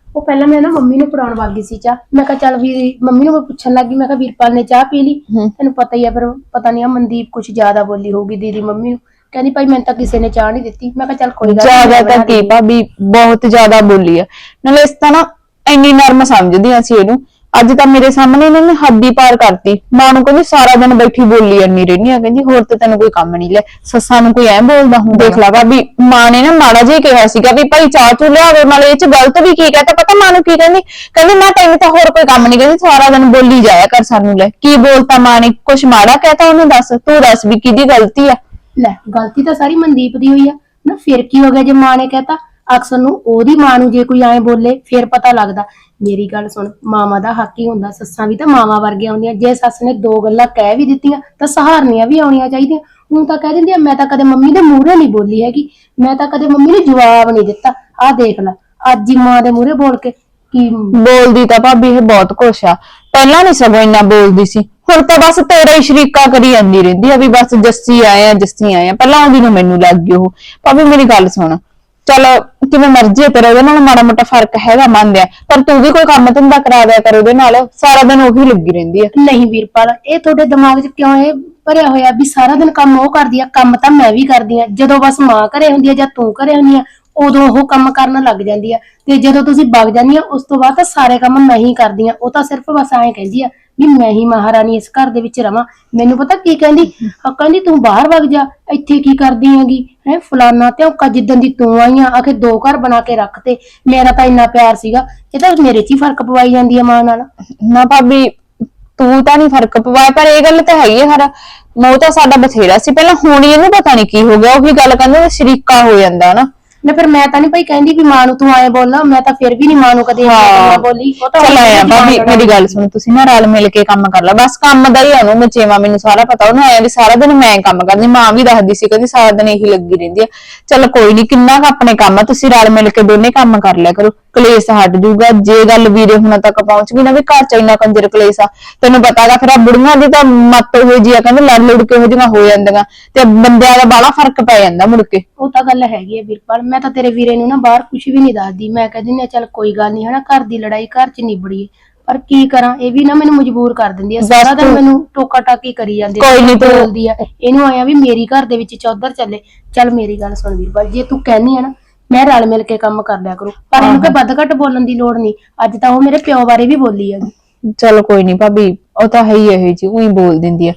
ਉਹ ਪਹਿਲਾਂ ਮੈਂ ਨਾ ਮੰਮੀ ਨੂੰ ਫੜਾਉਣ ਵਾਗੀ ਸੀ ਚਾਹ। ਮੈਂ ਕਿਹਾ ਚੱਲ ਵੀ ਮੰਮੀ ਨੂੰ ਮੈਂ ਪੁੱਛਣ ਲੱਗੀ। ਮੈਂ ਕਿਹਾ ਵੀਰਪਾਲ ਨੇ ਚਾਹ ਪੀ ਲਈ। ਹਮ। ਤੈਨੂੰ ਪਤਾ ਹੀ ਆ ਫਿਰ ਪਤਾ ਨਹੀਂ ਆ ਮਨਦੀਪ ਕੁਝ ਜ਼ਿਆਦਾ ਬੋਲੀ ਹੋਊਗੀ ਦੀਦੀ ਮੰਮੀ ਨੂੰ। ਕਹਿੰਦੀ ਭਾਈ ਮੈਨੂੰ ਤਾਂ ਕਿਸੇ ਨੇ ਚਾਹ ਨਹੀਂ ਦਿੱਤੀ। ਮੈਂ ਕਿਹਾ ਚੱਲ ਕੋਈ ਗੱਲ ਨੀ, ਜ਼ਿਆਦਾ ਤਾਂ ਬਣਾ ਕੀ ਦਿੰਦੀ। ਭਾਬੀ ਬਹੁਤ ਜ਼ਿਆਦਾ ਬੋਲੀ ਆ। ਨਾਲੇ ਇਸ ਤਾਂ ਨਾ ਇੰਨੀ ਨਰਮ ਸਮਝਦੀ ਸੀ ਇਹਨੂੰ। ਅੱਜ ਤਾਂ ਮੇਰੇ ਸਾਹਮਣੇ ਇਹਨਾਂ ਨੇ ਹੱਦ ਹੀ ਪਾਰ ਕਰਤੀ। ਮਾਂ ਨੂੰ ਕਹਿੰਦੀ ਸਾਰਾ ਦਿਨ ਬੈਠੀ ਬੋਲੀ ਜਾਂਦੀ ਰਹਿੰਦੀ ਆ। ਕਹਿੰਦੀ ਹੋਰ ਤੇ ਤੈਨੂੰ ਕੋਈ ਕੰਮ ਨਹੀਂ ਲੈ। ਸੱਸਾਂ ਨੂੰ ਕੋਈ ਐ ਬੋਲਦਾ ਹੁੰਦਾ। ਦੇਖ ਲਾ ਭਾਬੀ ਮਾਂ ਨੇ ਨਾ ਮਾੜਾ ਜਿਹਾ ਹੀ ਕਿਹਾ ਸੀਗਾ ਵੀ ਭਾਈ ਚਾਹ ਚੂ ਲਿਆਵੇ ਨਾਲੇ ਇਹ ਚ ਗਲਤ ਵੀ ਕੀ ਕਹਤਾ। ਪਤਾ ਮਾਂ ਨੂੰ ਕੀ ਕਹਿੰਦੀ? ਕਹਿੰਦੀ ਮੈਂ ਤੈਨੂੰ ਤਾਂ ਹੋਰ ਕੋਈ ਕੰਮ ਨਹੀਂ। ਕਹਿੰਦੀ ਸਾਰਾ ਦਿਨ ਬੋਲੀ ਜਾਇਆ ਕਰ ਸਾਨੂੰ ਲੈ। ਕੀ ਬੋਲਤਾ ਮਾਂ ਨੇ? ਕੁਛ ਮਾੜਾ ਕਹਤਾ ਉਹਨੂੰ ਦੱਸ। ਤੂੰ ਦੱਸ ਵੀ ਕਿਹਦੀ ਗਲਤੀ ਆ? ਲੈ, ਗਲਤੀ ਤਾਂ ਸਾਰੀ ਮਨਦੀਪ ਦੀ ਹੋਈ ਆ। ਨਾ ਫਿਰ ਕੀ ਹੋ ਗਿਆ ਜੇ ਮਾਂ ਨੇ ਕਹਿਤਾ? ਅਕਸਰ ਨੂੰ ਉਹਦੀ ਮਾਂ ਨੂੰ ਜੇ ਕੋਈ ਐਂ ਬੋਲੇ, ਫਿਰ ਪਤਾ ਲੱਗਦਾ। ਮੇਰੀ ਗੱਲ ਸੁਣ ਮਾਮਾ ਦਾ ਹੱਕ ਹੀ ਹੁੰਦਾ, ਸੱਸਾਂ ਵੀ ਤਾਂ ਮਾਵਾਂ ਵਰਗੀਆਂ ਹੁੰਦੀਆਂ। ਜੇ ਸੱਸ ਨੇ ਦੋ ਗੱਲਾਂ ਕਹਿ ਵੀ ਦਿੱਤੀਆਂ, ਤਾਂ ਸਹਾਰਨੀਆਂ ਵੀ ਆਉਣੀਆਂ ਚਾਹੀਦੀਆਂ। ਹੁਣ ਤਾਂ ਕਹਿ ਦਿੰਦੀ ਆ ਮੈਂ ਤਾਂ ਕਦੇ ਮੰਮੀ ਦੇ ਮੂਹਰੇ ਨਹੀਂ ਬੋਲੀ ਹੈਗੀ। ਮੈਂ ਤਾਂ ਕਦੇ ਮੰਮੀ ਨੂੰ ਜਵਾਬ ਨਹੀਂ ਦਿੱਤਾ। ਆਹ ਦੇਖ ਲੈ, ਅੱਜ ਹੀ ਮਾਂ ਦੇ ਮੂਹਰੇ ਬੋਲ ਕੇ ਕੀ ਬੋਲਦੀ ਤਾਂ ਭਾਬੀ ਇਹ ਬਹੁਤ ਕੁਛ ਆ। ਪਹਿਲਾਂ ਨਹੀਂ ਸਗੋਂ ਇੰਨਾ ਬੋਲਦੀ ਸੀ। ਹੁਣ ਤਾਂ ਬਸ ਤੇਰਾ ਹੀ ਸ਼ਰੀਕਾ ਕਰੀ ਜਾਂਦੀ ਰਹਿੰਦੀ ਆ ਵੀ ਬਸ ਜੱਸੀ ਆਏ ਆ, ਜੱਸੀ ਆਏ ਆ। ਪਹਿਲਾਂ ਆਉਂਦੀ ਨੂੰ ਮੈਨੂੰ ਲੱਗ ਗਈ ਉਹ। ਭਾਵੇਂ ਮੇਰੀ ਗੱਲ ਸੁਣ। ਚੱਲ, ਕਿਵੇਂ ਮਰਜ਼ੀ ਹੈ ਤੇਰਾ, ਉਹਦੇ ਨਾਲ ਮਾੜਾ ਮੋਟਾ ਫ਼ਰਕ ਹੈਗਾ, ਮੰਨਦੇ ਆ। ਪਰ ਤੂੰ ਵੀ ਕੋਈ ਕੰਮ ਧੰਦਾ ਕਰਾ ਦਿਆ ਕਰ ਉਹਦੇ ਨਾਲ। ਸਾਰਾ ਦਿਨ ਉਹੀ ਲੱਗੀ ਰਹਿੰਦੀ ਆ। ਨਹੀਂ ਵੀਰਪਾਲ, ਇਹ ਤੁਹਾਡੇ ਦਿਮਾਗ 'ਚ ਕਿਉਂ ਇਹ ਭਰਿਆ ਹੋਇਆ ਵੀ ਸਾਰਾ ਦਿਨ ਕੰਮ ਉਹ ਕਰਦੀ ਆ, ਕੰਮ ਤਾਂ ਮੈਂ ਵੀ ਕਰਦੀ ਆ। ਜਦੋਂ ਬਸ ਮਾਂ ਘਰੇ ਹੁੰਦੀ ਆ ਜਾਂ ਤੂੰ ਘਰੇ ਹੁੰਦੀ ਆ, ਉਦੋਂ ਉਹ ਕੰਮ ਕਰਨ ਲੱਗ ਜਾਂਦੀ ਆ। ਤੇ ਜਦੋਂ ਤੁਸੀਂ ਵਗ ਜਾਂਦੀ ਆ, ਉਸ ਤੋਂ ਬਾਅਦ ਤਾਂ ਸਾਰੇ ਕੰਮ ਮੈਂ ਹੀ ਕਰਦੀ ਆ। ਉਹ ਤਾਂ ਸਿਰਫ ਬਸ ਐਂ ਕਹਿੰਦੀ ਆ ਵੀ ਮੈਂ ਹੀ ਮਹਾਰਾਣੀ ਇਸ ਘਰ ਦੇ ਵਿੱਚ ਰਵਾਂ। ਮੈਨੂੰ ਪਤਾ ਕੀ ਕਹਿੰਦੀ? ਆ ਕਹਿੰਦੀ, ਤੂੰ ਬਾਹਰ ਵਗ ਜਾ। ਇੱਥੇ ਕੀ ਕਰਦੀ ਹੈਗੀ? ਹੈ? ਫਲਾਨਾ ਤੇ ਉਹ ਜਿੱਦਣ ਦੀ ਤੂੰ ਆਈ ਆਖੇ ਦੋ ਘਰ ਬਣਾ ਕੇ ਰੱਖ ਤੇ। ਮੇਰਾ ਤਾਂ ਇੰਨਾ ਪਿਆਰ ਸੀਗਾ। ਇਹ ਤਾਂ ਮੇਰੇ 'ਚ ਹੀ ਫ਼ਰਕ ਪਵਾਈ ਜਾਂਦੀ ਆ ਮਾਂ ਨਾਲ। ਨਾ ਭਾਬੀ, ਤੂੰ ਤਾਂ ਨਹੀਂ ਫ਼ਰਕ ਪਵਾਇਆ, ਪਰ ਇਹ ਗੱਲ ਤਾਂ ਹੈਗੀ ਹੈ ਸਾਰਾ ਮੋਹ ਤਾਂ ਸਾਡਾ ਬਥੇਰਾ ਸੀ। ਪਹਿਲਾਂ ਹੁਣ ਹੀ ਇਹਨੂੰ ਪਤਾ ਨਹੀਂ ਕੀ ਹੋ ਗਿਆ। ਉਹ ਵੀ ਗੱਲ ਕਹਿੰਦੇ ਸ਼ਰੀਕਾ ਹੋ ਜਾਂਦਾ ਨਾ ਨਾ ਫਿਰ ਮੈਂ ਤਾਂ ਨਹੀਂ ਭਾਈ ਕਹਿੰਦੀ ਵੀ ਮਾਂ ਨੂੰ ਤੂੰ ਆਏ ਬੋਲ ਮੈਂ ਤਾਂ ਫਿਰ ਵੀ ਨਹੀਂ ਮਾਂ ਨੂੰ ਕਦੇ ਹਾਂ। ਬੋਲੀ ਉਹ ਤਾਂ ਚਲ ਆਇਆ ਭਾਬੀ ਮੇਰੀ ਗੱਲ ਸੁਣ ਤੁਸੀਂ ਨਾ ਰਲ ਮਿਲ ਕੇ ਕੰਮ ਕਰ ਲੈ ਬਸ ਕੰਮ ਦਾ ਹੀ ਆ ਉਹਨੂੰ ਮਚੇਵਾ ਮੈਨੂੰ ਸਾਰਾ ਪਤਾ ਉਹਨੂੰ ਆਇਆ ਵੀ ਸਾਰਾ ਦਿਨ ਮੈਂ ਕੰਮ ਕਰਦੀ ਮਾਂ ਵੀ ਦੱਸਦੀ ਸੀ ਕਹਿੰਦੀ ਸਾਰਾ ਦਿਨ ਇਹੀ ਲੱਗੀ ਰਹਿੰਦੀ ਆ। ਚਲ ਕੋਈ ਨਹੀਂ ਕਿੰਨਾ ਕੁ ਆਪਣੇ ਕੰਮ ਆ ਤੁਸੀਂ ਰਲ ਮਿਲ ਕੇ ਦੋਨੇ ਕੰਮ ਕਰ ਲਿਆ ਕਰੋ ਕਲੇਸ਼ ਹਟ ਜਾਊਗਾ ਜੇ ਗੱਲ ਵੀਰੇ ਹੁਣਾਂ ਤੱਕ ਪਹੁੰਚ ਗਈ ਨਾ ਵੀ ਘਰ ਚ ਇੰਨਾ ਕੰਜਰ ਕਲੇਸ਼ ਆ ਤੈਨੂੰ ਪਤਾਗਾ ਫਿਰ ਆ ਬੁੜੀਆਂ ਦੀ ਤਾਂ ਮੱਤ ਹੋ ਜੀ ਆ ਕਹਿੰਦੇ ਲੜ ਲੜ ਕੇ ਹੋ ਹੋ ਜਾਂਦੀਆਂ ਤੇ ਬੰਦਿਆਂ ਦਾ ਬਾਲਾ ਫ਼ਰਕ ਪੈ ਜਾਂਦਾ ਮੁੜ ਕੇ। ਉਹ ਤਾਂ ਗੱਲ ਹੈਗੀ ਹੈ ਵੀਰਪਾਲ ਮੈਂ ਤਾਂ ਤੇਰੇ ਵੀਰੇ ਨੂੰ ਨਾ ਬਾਹਰ ਕੁਝ ਵੀ ਨਹੀਂ ਦੱਸਦੀ। ਮੈਂ ਕਹਿੰਦੀ ਨੇ ਚੱਲ ਕੋਈ ਗੱਲ ਨਹੀਂ ਹਨਾ ਘਰ ਦੀ ਲੜਾਈ ਘਰ 'ਚ ਨਿਬੜੀ ਹੈ। ਪਰ ਕੀ ਕਰਾਂ ਇਹ ਵੀ ਨਾ ਮੈਨੂੰ ਮਜਬੂਰ ਕਰ ਦਿੰਦੀ ਹੈ ਸਾਰਾ ਦਿਨ ਮੈਨੂੰ ਟੋਕਾ ਟਾਕੀ ਕਰੀ ਜਾਂਦੀ ਕੋਈ ਨੀ ਤੂੰ- ਬੋਲਦੀ ਆ। ਇਹਨੂੰ ਆਇਆ ਵੀ ਮੇਰੀ ਘਰ ਦੇ ਵਿੱਚ ਚੌਧਰ ਚੱਲੇ। ਚੱਲ ਮੇਰੀ ਗੱਲ ਸੁਣ ਵੀਰਪਾਲ ਜੇ ਤੂੰ ਕਹਿੰਦੀ ਆ ਨਾ ਮੈਂ ਰਲ ਮਿਲ ਕੇ ਕੰਮ ਕਰ ਲਿਆ ਕਰੂ। ਪਰ ਇਹਨੂੰ ਕੋਈ ਵੱਧ ਘੱਟ ਬੋਲਣ ਦੀ ਲੋੜ ਨਹੀਂ। ਅੱਜ ਤਾਂ ਉਹ ਮੇਰੇ ਪਿਓ ਬਾਰੇ ਵੀ ਬੋਲੀ ਹੈਗੀ ਚਲ ਕੋਈ ਨਹੀਂ ਭਾਬੀ ਉਹ ਤਾਂ ਹੈ ਹੀ ਇਹ ਜੀ ਉਹੀ ਬੋਲ ਦਿੰਦੀ ਆ।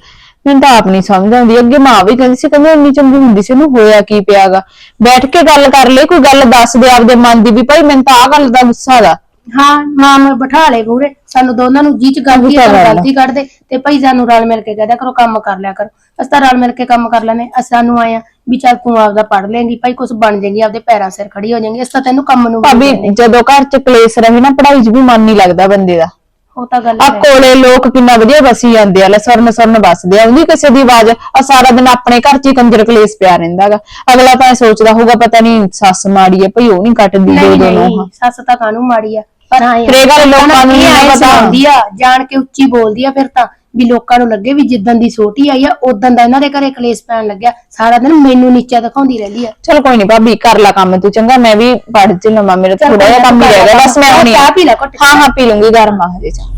ਮੈਨੂੰ ਤਾਂ ਆਪ ਨਹੀਂ ਸਮਝ ਆਉਂਦੀ। ਅੱਗੇ ਮਾਂ ਵੀ ਕਹਿੰਦੀ ਸੀ ਕਹਿੰਦੀ ਇੰਨੀ ਚੰਗੀ ਹੁੰਦੀ ਸੀ ਉਹਨੂੰ ਹੋਇਆ ਕੀ ਪਿਆਗਾ? ਬੈਠ ਕੇ ਗੱਲ ਕਰ ਲੈ ਕੋਈ ਗੱਲ ਦੱਸ ਦੇ ਆਪਦੇ ਮਨ ਦੀ ਵੀ ਭਾਈ ਮੈਨੂੰ ਤਾਂ ਆ ਗੱਲ ਦਾ ਗੁੱਸਾ ਦਾ ਹਾਂ ਮਾਂ ਨੂੰ ਬਿਠਾ ਲੈ ਮੂਰੇ ਸਾਨੂੰ ਦੋਨਾਂ ਨੂੰ ਜੀ ਚ ਗਲਤੀ। ਗਲਤੀ ਕੱਢ ਦੇ ਤੇ ਭਾਈ ਸਾਨੂੰ ਰਲ ਮਿਲ ਕੇ ਕਹਦਾ ਕਰੋ ਕੰਮ ਕਰ ਲਿਆ ਕਰੋ। ਅਸੀਂ ਤਾਂ ਰਲ ਮਿਲ ਕੇ ਕੰਮ ਕਰ ਲੈਨੇ ਅਸੀਂ ਸਾਨੂੰ ਆਇਆ ਵੀ ਚੱਲ ਤੂੰ ਆਪਦਾ ਪੜ ਲੇਂਗੀ ਭਾਈ ਕੁਝ ਬਣ ਜਾਏਗੀ ਆਪਦੇ ਪੈਰਾਂ ਸਿਰ ਖੜੀ ਹੋ ਜਾਏਗੀ। ਤਾਂ ਤੈਨੂੰ ਕੰਮ ਨੂੰ ਭਾਬੀ। ਜਦੋਂ ਘਰ ਚ ਕਲੇਸ਼ ਰਹੇ ਨਾ ਪੜ੍ਹਾਈ 'ਚ ਵੀ ਮਨ ਨਹੀਂ ਲੱਗਦਾ ਬੰਦੇ ਦਾ। ਉਹ ਤਾਂ ਗੱਲ ਆ ਹੈ। ਕੋਲੇ ਲੋਕ ਕਿੰਨਾ ਵਧੀਆ ਵਸੀ ਜਾਂਦੇ ਆ ਲੈ ਸਰਨ ਸਰਨ ਵੱਸਦੇ ਆ ਉਹਦੀ ਕਿਸੇ ਦੀ ਆਵਾਜ਼। ਆ ਸਾਰਾ ਦਿਨ ਆਪਣੇ ਘਰ 'ਚ ਹੀ ਕੰਜਰ ਕਲੇਸ਼ ਪਿਆ ਰਹਿੰਦਾਗਾ ਅਗਲਾ ਤਾਂ ਇਹ ਸੋਚਦਾ ਹੋਊਗਾ ਪਤਾ ਨਹੀਂ ਸੱਸ ਮਾੜੀ ਹੈ ਭਈ ਉਹ ਨਹੀਂ ਕੱਟਦੀ ਦੋ ਨਹੀਂ ਦੋ ਨਹੀਂ ਨੂੰ ਸੱਸ ਤਾਂ ਕਾਹਨੂੰ ਮਾੜੀ ਆ? ਪਰ ਹਾਂ ਫਿਰ ਇਹ ਗੱਲ ਲੋਕਾਂ ਨੂੰ ਨਹੀਂ ਪਤਾ। ਸੁਣਾਉਂਦੀ ਆ ਜਾਣ ਕੇ ਉੱਚੀ ਬੋਲਦੀ ਆ ਫਿਰ ਤਾਂ ਵੀ ਲੋਕਾਂ ਨੂੰ ਲੱਗੇ ਵੀ ਜਿੱਦਣ ਦੀ ਛੋਟੀ ਆਈ ਆ ਉਦੋਂ ਦਾ ਇਹਨਾਂ ਦੇ ਘਰੇ ਕਲੇਸ਼ ਪੈਣ ਲੱਗਿਆ। ਸਾਰਾ ਦਿਨ ਮੈਨੂੰ ਨੀਚਾ ਦਿਖਾਉਂਦੀ ਰਹਿੰਦੀ ਆ। ਚਲ ਕੋਈ ਨਹੀਂ ਭਾਬੀ ਕਰ ਲਾ ਕੰਮ ਤੂੰ ਚੰਗਾ ਮੈਂ ਵੀ ਪੜ ਚ ਲਵਾਂ ਮੇਰਾ ਥੋੜਾ ਜਿਹਾ ਕੰਮ ਹੀ ਰਹਿ ਗਿਆ ਬਸ ਮੈਂ ਹੁਣੀ ਚਾਹ ਪੀ ਲੈ ਘੁੱਟ। ਹਾਂ ਹਾਂ ਪੀ ਲੂੰਗੀ ਗਰਮ ਆ ਹਜੇ ਚਾਹ।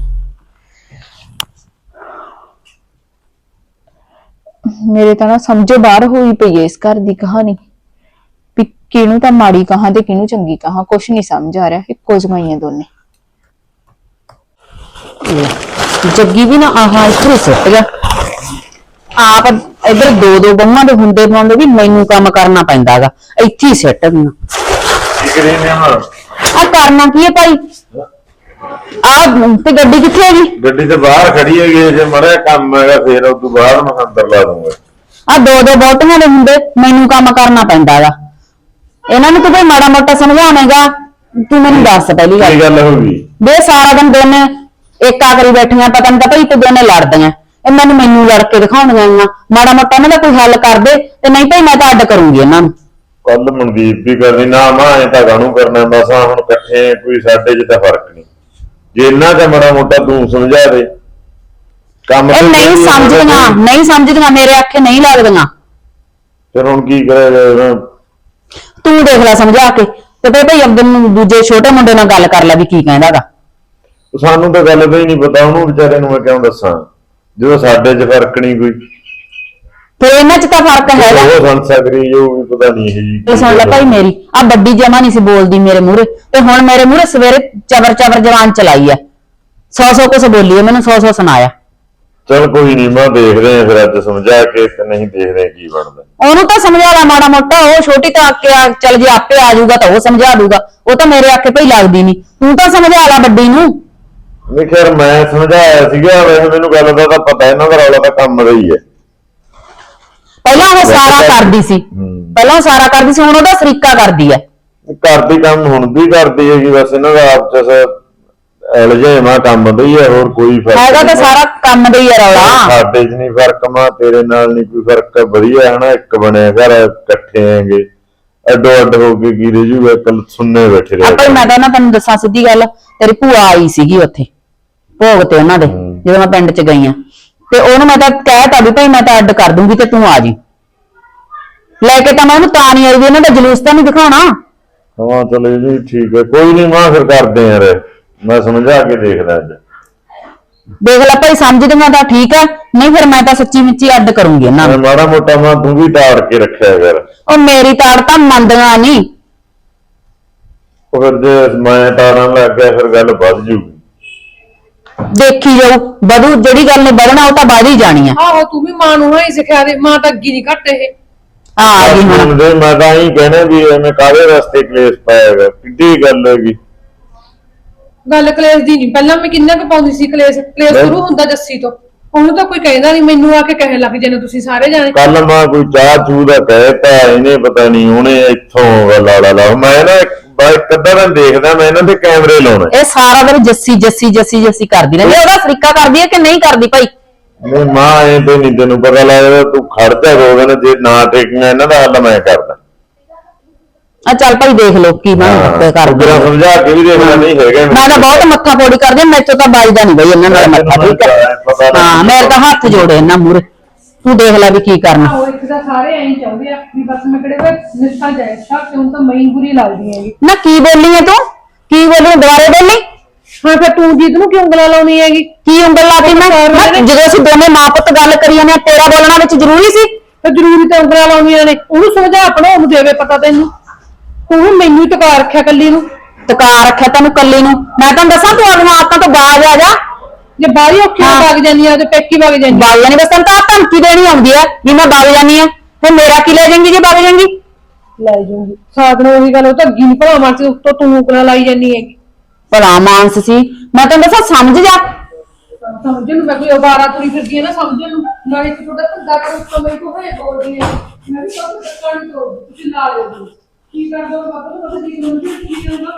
ਮੇਰੇ ਤਾਂ ਨਾ ਸਮਝੋ ਬਾਹਰ ਹੋਈ ਪਈ ਹੈ ਇਸ ਘਰ ਦੀ ਕਹਾਣੀ। ਵੀ ਕਿਹਨੂੰ ਤਾਂ ਮਾੜੀ ਕਹਾਂ ਤੇ ਕਿਹਨੂੰ ਚੰਗੀ ਕਹਾਂ ਕੁਛ ਨਹੀਂ ਸਮਝ ਆ ਰਿਹਾ ਇੱਕੋ ਜਿਹੀਆਂ ਦੋਨੇ। ਜੱਗੀ ਵੀ ਨਾ ਆਹਾਂ ਇੱਥੇ ਸੁੱਟ ਗਿਆ ਆਪ ਇਧਰ ਦੋ ਦੋ ਬੰਮਾਂ ਦੇ ਹੁੰਦੇ ਪਾਉਂਦੇ ਵੀ ਮੈਨੂੰ ਕੰਮ ਕਰਨਾ ਪੈਂਦਾਗਾ ਇੱਥੇ ਹੀ ਸਿੱਟ ਨੇ ਹੁਣ? ਆ ਕਰਨਾ ਕੀ ਹੈ ਭਾਈ? ਆ ਤੇ ਗੱਡੀ ਕਿੱਥੇ ਹੈ ਜੀ ਗੱਡੀ ਤੇ ਬਾਹਰ ਖੜੀ ਹੈਗੀ ਜੇ ਮੜਿਆ ਕੰਮ ਹੈਗਾ ਫੇਰ ਉਸ ਤੋਂ ਬਾਅਦ ਮੈਂ ਅੰਦਰ ਲਾ ਦੂੰਗਾ। ਆ ਦੋ ਦੋ ਬੋਟੀਆਂ ਦੇ ਹੁੰਦੇ ਮੈਨੂੰ ਕੰਮ ਕਰਨਾ ਪੈਂਦਾਗਾ ਇਹਨਾਂ ਨੂੰ ਤੂੰ ਕੋਈ ਮਾੜਾ ਮੋਟਾ ਸਮਝਾਵੇਂਗਾ। ਤੂੰ ਮੈਨੂੰ ਦੱਸ ਪਹਿਲੀ ਗੱਲ। ਕੀ ਗੱਲ ਹੋ ਗਈ? ਦੇ ਸਾਰਾ ਦਿਨ ਦੋਨੇ ਏਕਾ ਕਰੀ ਬੈਠੀਆਂ ਪਤਾ ਨਹੀਂ ਤਾਂ ਭਾਈ ਤੇ ਦੋਨੇ ਲੜਦੀਆਂ। ਇਹ ਮੈਨੂੰ ਮੈਨੂੰ ਲੜ ਕੇ ਦਿਖਾਉਣੀਆਂ ਆ ਮਾੜਾ ਮੋਟਾ ਇਹਨਾਂ ਦਾ ਕੋਈ ਹੱਲ ਕਰ ਦੇ ਤੇ ਨਹੀਂ ਭਾਈ ਮੈਂ ਤਾਂ ਅੱਡ ਕਰੂੰਗੀ ਇਹਨਾਂ ਨੂੰ। ਕੱਲ ਮਨਦੀਪ ਵੀ ਕਰਨੀ ਨਾ ਮਾਂ ਐ ਤਾਂ ਕਾਹਨੂੰ ਕਰਨਾ ਬਸ ਆਹ ਹੁਣ ਇਕੱਠੇ ਕੋਈ ਸਾਡੇ 'ਚ ਤਾਂ ਫ਼ਰਕ ਨਹੀਂ। ਜੇ ਇੰਨਾ ਤਾਂ ਮਾੜਾ ਮੋਟਾ ਤੂੰ ਸਮਝਾ ਦੇ ਕੰਮ ਇਹ ਤਾਂ ਨਹੀਂ ਸਮਝਦੀਆਂ ਕੋਈ। ਨਹੀਂ ਸਮਝਦੀਆਂ ਮੇਰੇ ਆਖੇ ਨਹੀਂ ਲੱਗਦੀਆਂ। ਫਿਰ ਹੁਣ ਕੀ ਕਰਿਆ? ਤੂੰ ਦੇਖ ਲੈ ਸਮਝਾ ਕੇ ਤੇ ਭਾਈ ਅਬਦੁਲ ਨੂੰ ਦੂਜੇ ਛੋਟੇ ਮੁੰਡੇ ਨਾਲ ਗੱਲ ਕਰ ਲੈ ਵੀ ਕੀ ਕਹਿੰਦਾਗਾ ਸਾਨੂੰ ਤਾਂ ਗੱਲ ਦਾ ਹੀ ਨਹੀਂ ਪਤਾ ਉਹਨੂੰ ਵਿਚਾਰੇ ਨੂੰ ਮੈਂ ਕਿਉਂ ਦੱਸਾਂ? ਜਦੋਂ ਸਾਡੇ 'ਚ ਫ਼ਰਕ ਨਹੀਂ ਕੋਈ। ਫਿਰ ਇਹਨਾਂ 'ਚ ਤਾਂ ਫ਼ਰਕ ਹੈਗਾ। ਉਹ ਸੰਸਕਰੀ ਜੋ ਵੀ ਪਤਾ ਨਹੀਂ ਹੈ ਜੀ ਇਹ ਸੁਣ ਲੈ ਭਾਈ ਮੇਰੀ ਆ ਵੱਡੀ ਜਮਾ ਨਹੀਂ ਸੀ ਬੋਲਦੀ ਮੇਰੇ ਮੂਹਰੇ। ਤੇ ਹੁਣ ਮੇਰੇ ਮੂਹਰੇ ਸਵੇਰੇ ਚਬਰ ਚਬਰ ਜਵਾਨ ਚਲਾਈ ਐ ਸੌ ਸੌ ਕੁਛ ਬੋਲੀ ਐ ਮੈਨੂੰ ਸੌ ਸੌ ਸੁਣਾਇਆ। ਚਲ ਕੋਈ ਨਹੀਂ ਮੈਂ ਦੇਖਦੇ ਆ ਫਿਰ ਅੱਜ ਸਮਝਾ ਕੇ ਤੇ ਨਹੀਂ ਦੇਖਦੇ ਕੀ ਬਣਦਾ। ਉਹਨੂੰ ਤਾਂ ਸਮਝਾ ਲਾ ਮਾੜਾ ਮੋਟਾ ਉਹ ਛੋਟੀ ਤਾਂ ਆਕੇ ਆ ਚੱਲ ਜੇ ਆਪੇ ਆ ਜਾਊਗਾ ਤਾਂ ਉਹ ਸਮਝਾ ਦੂਗਾ। ਉਹ ਤਾਂ ਮੇਰੇ ਆਖੇ ਭਈ ਲੱਗਦੀ ਨਹੀਂ ਤੂੰ ਤਾਂ ਸਮਝਾ ਲਾ ਵੱਡੀ ਨੂੰ। ਨਹੀਂ ਖੈਰ ਮੈਂ ਸਮਝਾਇਆ ਸੀਗਾ ਵੈਸੇ ਮੈਨੂੰ ਗੱਲ ਦਾ ਤਾਂ ਪਤਾ ਇਹਨਾਂ ਦਾ ਰੌਲਾ ਤਾਂ ਕੰਮ ਦਾ ਹੀ ਹੈ। ਪਹਿਲਾਂ ਉਹ ਸਾਰਾ ਕਰਦੀ ਸੀ। ਹੂੰ। ਪਹਿਲਾਂ ਉਹ ਸਾਰਾ ਕਰਦੀ ਸੀ ਹੁਣ ਉਹਦਾ ਸਰੀਕਾ ਕਰਦੀ ਐ ਕਰਦੀ ਕੰਮ ਹੁਣ ਵੀ ਕਰਦੀ ਹੈਗੀ ਬਸ ਇਹਨਾਂ ਦਾ ਆਪ ਚ ਅਲਝੇਵਾ ਕੰਮ ਦਾ ਹੀ ਹੈ ਹੋਰ ਕੋਈ ਫ਼ਰਕ ਹੈਗਾ ਤਾਂ। ਸਾਰਾ ਕੰਮ ਦਾ ਹੀ ਐ ਰੌਲਾ। ਸਾਡੇ 'ਚ ਨਹੀਂ ਫ਼ਰਕ ਮਾ ਤੇਰੇ ਨਾਲ ਨਹੀਂ ਕੋਈ ਫ਼ਰਕ ਹੈ ਵਧੀਆ ਹੈ ਨਾ ਇੱਕ ਬਣਿਆ ਘਰ ਇਕੱਠੇ ਆਂਗੇ ਅੱਡੋ ਅੱਡ ਹੋ ਕੇ ਕੀ ਰਹਿ ਜੂਗਾ ਕੱਲ ਸੁਣਨੇ ਬੈਠੇ ਰਹੇ। ਆਪਾਂ ਮੈਂ ਤਾਂ ਨਾ ਤੈਨੂੰ ਦੱਸਾਂ ਸਿੱਧੀ ਗੱਲ ਤੇਰੀ ਭੂਆ ਆਈ ਸੀਗੀ ਉੱਥੇ। ਭੋਗ ਤੇ ਉਹਨਾਂ ਦੇ। ਜਦੋਂ ਮੈਂ ਪਿੰਡ ਚ ਗਈ ਆ। ਤੇ ਉਹਨੂੰ ਮੈਂ ਤਾਂ ਕਹਿਤਾ ਵੀ ਭਾਈ ਮੈਂ ਤਾਂ ਅੱਡ ਕਰ ਦੂੰਗੀ ਤੇ ਤੂੰ ਆ ਜੀ। ਲੈ ਕੇ ਤਾਂ ਮੈਂ ਉਹਨੂੰ ਤਾਂ ਨਹੀਂ ਆਈ ਵੀ ਇਹਨਾਂ ਦਾ ਜਲੂਸ ਤਾਂ ਨਹੀਂ ਦਿਖਾਉਣਾ। ਹਾਂ ਚਲੋ ਜੀ ਠੀਕ ਹੈ। ਕੋਈ ਨਹੀਂ ਮਾਂ ਫਿਰ ਕਰਦੇ ਯਾਰ ਮੈਂ ਸਮਝਾ ਕੇ ਦੇਖਦਾ ਅੱਜ। ਦੇਖ ਲੈ ਭਾਈ ਸਮਝਦੀਆਂ ਤਾਂ ਠੀਕ ਆ ਨਹੀਂ ਫਿਰ ਮੈਂ ਤਾਂ ਸੱਚੀ ਮੁੱਚੀ ਅੱਡ ਕਰੂੰਗੀ ਇਹਨਾਂ ਮੈਂ ਨੂੰ ਮਾੜਾ ਮੋਟਾ ਮਾਂ ਤੂੰ ਵੀ ਤਾੜ ਕੇ ਰੱਖਿਆ ਕਰ। ਉਹ ਮੇਰੀ ਤਾੜ ਤਾਂ ਮੰਨਦੀਆਂ ਨਹੀਂ। ਉਹ ਫਿਰ ਜੇ ਮੈਂ ਤਾੜਨ ਲੱਗ ਗਿਆ ਫਿਰ ਗੱਲ ਵੱਧ ਜੂਗੀ। ਦੇਖੀ ਜਾਓ ਵਧੂ ਜਿਹੜੀ ਗੱਲ ਨੇ ਵਧਣਾ ਉਹ ਤਾਂ ਵੱਧ ਹੀ ਜਾਣੀ ਆ। ਆਹੋ ਤੂੰ ਵੀ ਮਾਂ ਨੂੰ ਹਾਂ ਸਿਖਿਆ ਦੇ ਮਾਂ ਤਾਂ ਅੱਗੀ ਨਹੀਂ ਘੱਟ ਇਹ। ਆ ਆ ਗਈ ਹੁਣ। ਦੇ ਮੈਂ ਤਾਂ ਹੀ ਕਹਿਣਾ ਵੀ ਐਵੇਂ ਕਾਹਦੇ ਰਸਤੇ ਕਲੇਸ਼ ਪਾਏਗਾ ਕਿੱਡੀ ਗੱਲ ਹੈਗੀ। ਗੱਲ ਕਲੇਸ਼ ਦੀ ਨਹੀਂ ਪਹਿਲਾਂ ਮੈਂ ਕਿੰਨਾ ਕੁ ਪਾਉਂਦੀ ਸੀ ਕਲੇਸ਼ ਕਲੇਸ਼। ਸ਼ੁਰੂ ਹੁੰਦਾ ਜੱਸੀ ਤੋਂ। ਉਹਨੂੰ ਤਾਂ ਕੋਈ ਕਹਿੰਦਾ ਨਹੀਂ ਮੈਨੂੰ ਆ ਕੇ ਕਹਿਣ ਲੱਗ ਜਾਂਦੇ ਤੁਸੀਂ ਸਾਰੇ ਜਾਣੇ। ਕੱਲ ਮੈਂ ਕੋਈ ਚਾਹ ਚੂ ਦਾ ਕਹਿਤਾ ਇਹਨੇ ਪਤਾ ਨਹੀਂ ਉਹਨੇ ਇੱਥੋਂ ਲਾ ਲਾ ਲਾ। ਮੈਂ ਨਾ ਅੱਧਾ ਦਿਨ ਦੇਖਦਾ ਮੈਂ ਇਹਨਾਂ ਦੇ ਕੈਮਰੇ ਲਾਉਣੇ। ਇਹ ਸਾਰਾ ਦਿਨ ਜੱਸੀ ਜੱਸੀ ਜੱਸੀ ਜੱਸੀ ਕਰਦੀ ਰਹਿੰਦੀ ਆ। ਉਹਦਾ ਤਰੀਕਾ ਕਰਦੀ ਹੈ ਕਿ ਨਹੀਂ ਕਰਦੀ ਭਾਈ? ਨਹੀਂ ਮਾਂ ਐ ਤੇ ਨਹੀਂ ਤੈਨੂੰ ਪਤਾ ਲੱਗਦਾ ਤੂੰ ਖੜ ਜਾ ਦੋ ਦਿਨ ਜੇ ਨਾ ਟੇਕੀਆਂ ਇਹਨਾਂ ਦਾ ਹੱਲ ਮੈਂ ਕਰਦਾ। ਆ ਚੱਲ ਭਾਈ ਦੇਖ ਲਓ ਕੀ ਮੈਂ ਕਰਦੀ ਤੇਰਾ ਸਮਝਾ ਕੇ ਵੀ ਦੇਖਦਾ ਨਹੀਂ ਹੈਗਾ ਮੈਂ ਤਾਂ ਬਹੁਤ ਮੱਥਾ ਫੋੜੀ ਕਰਦੀ ਹਾਂ, ਮੈਥੋਂ ਤਾਂ ਬਾਜਦਾ ਨਹੀਂ ਬਈ ਇਹਨਾਂ ਨਾਲ ਮੱਥਾ ਠੀਕ ਹੈ। ਹਾਂ ਮੇਰੇ ਤਾਂ ਹੱਥ ਜੋੜੇ ਇਹਨਾਂ ਮੂਰੇ ਤੂੰ ਦੇਖ ਲੈ ਵੀ ਕੀ ਕਰਨਾ। ਉਹ ਇੱਕ ਤਾਂ ਸਾਰੇ ਐਂ ਚਾਹੁੰਦੇ ਆ ਵੀ ਬਸ ਮੈਂ ਕਿਹੜੇ ਵੇ ਨਿਸ਼ਾ ਜਾਏ ਸ਼ੱਕ ਕਿਉਂ ਤਾਂ ਮਈ ਬੁਰੀ ਲੱਗਦੀ ਹੈਗੀ। ਨਾ ਕੀ ਬੋਲੀ ਹੈ ਤੂੰ? ਕੀ ਬੋਲੀ ਦੁਬਾਰੇ ਬੋਲੀ? ਹਾਂ ਫਿਰ ਤੂੰ ਜੀਤ ਨੂੰ ਕਿਉਂ ਉਂਗਲਾਂ ਲਾਉਣੀ ਹੈਗੀ? ਕੀ ਉਂਗਲ ਲਾਤੀ ਮੈਂ? ਮੈਂ ਜਦੋਂ ਅਸੀਂ ਦੋਨੇ ਮਾਂ ਪੁੱਤ ਗੱਲ ਕਰੀ ਜਾਂਦੇ ਹਾਂ, ਤੇਰਾ ਬੋਲਣਾ ਵਿੱਚ ਜ਼ਰੂਰੀ ਸੀ? ਤੇ ਜ਼ਰੂਰੀ ਤਾਂ ਉਂਗਲਾਂ ਲਾਉਣੀਆਂ ਨੇ। ਉਹਨੂੰ ਸਮਝਾ ਆਪਣਾ ਉਹਨੂੰ ਦੇਵੇ ਪਤਾ ਤੈਨੂੰ। ਤੂੰ ਮੈਨੂੰ ਹੀ ਟਕਾ ਰੱਖਿਆ ਕੱਲੀ ਨੂੰ। ਟਕਾ ਰੱਖਿਆ ਤੈਨੂੰ ਕੱਲੀ ਨੂੰ। ਮੈਂ ਤੁਹਾਨੂੰ ਦੱਸਾਂ ਤੂੰ ਆਪਣੀਆਂ ਆਦਤਾਂ ਤੋਂ ਬਾਜ ਆ ਜਾ। ਜੇ ਬਾਹਰੀ ਔਖੀ ਹਾਂ। ਵਗ ਜਾਂਦੀ ਆ ਤੇ ਪੇਕੀ ਵਗ ਜਾਂਦੀ ਆ। ਬਾਜ ਨਹੀਂ ਬਸ ਤੈਨੂੰ ਤਾਂ ਆਹ ਧਮਕੀ ਦੇਣੀ ਆਉਂਦੀ ਹੈ ਵੀ ਮੈਂ ਬਾਜ ਜਾਨੀ ਆ। ਫਿਰ ਮੇਰਾ ਕੀ ਲੈ ਜਾਏਂਗੀ ਜੇ ਬਾਜ ਜਾਏਂਗੀ? ਲੈ ਜਾਊਂਗੀ। ਸਾਧ ਨੂੰ ਉਹੀ ਗੱਲ ਉਹ ਤਾਂ ਅੱਗੀ ਨਹੀਂ ਭਲਾ ਮਾਰ ਉੱਤੋਂ ਤੂੰ ਉਂਗਲਾਂ ਲਾਈ ਜਾਂਦੀ ਹੈਗੀ। ਭਲਾ ਮਾਨਸ ਸੀ। ਮੈਂ ਤੈਨੂੰ ਦੱਸਾਂ ਸਮਝ ਜਾ। ਸਮਝਣ ਨੂੰ ਮੈਂ ਕੋਈ ਅਵਾਰਾ ਤੁਰੀ ਫਿਰਦੀ ਹੈ ਨਾ ਸਮਝਣ ਨੂੰ। ਨਾ ਇੱਕ ਤੁਹਾਡਾ ਧੰਦਾ ਕਰੋ ਤਾਂ ਮੇਰੇ ਕੋਲ ਹੈ ਬੋਲਦੀ ਹੈ ਮੈਂ ਵੀ ਸਭ ਕੱਟਣ ਤੋਂ ਤੁਸੀਂ ਲਾ ਲਿਓ ਜੀ। ਕੀ ਕਰਦਾ ਪਤਾ ਪਤਾ ਕੀ ਕਰਦਾ ਕੀ ਕਰਦਾ?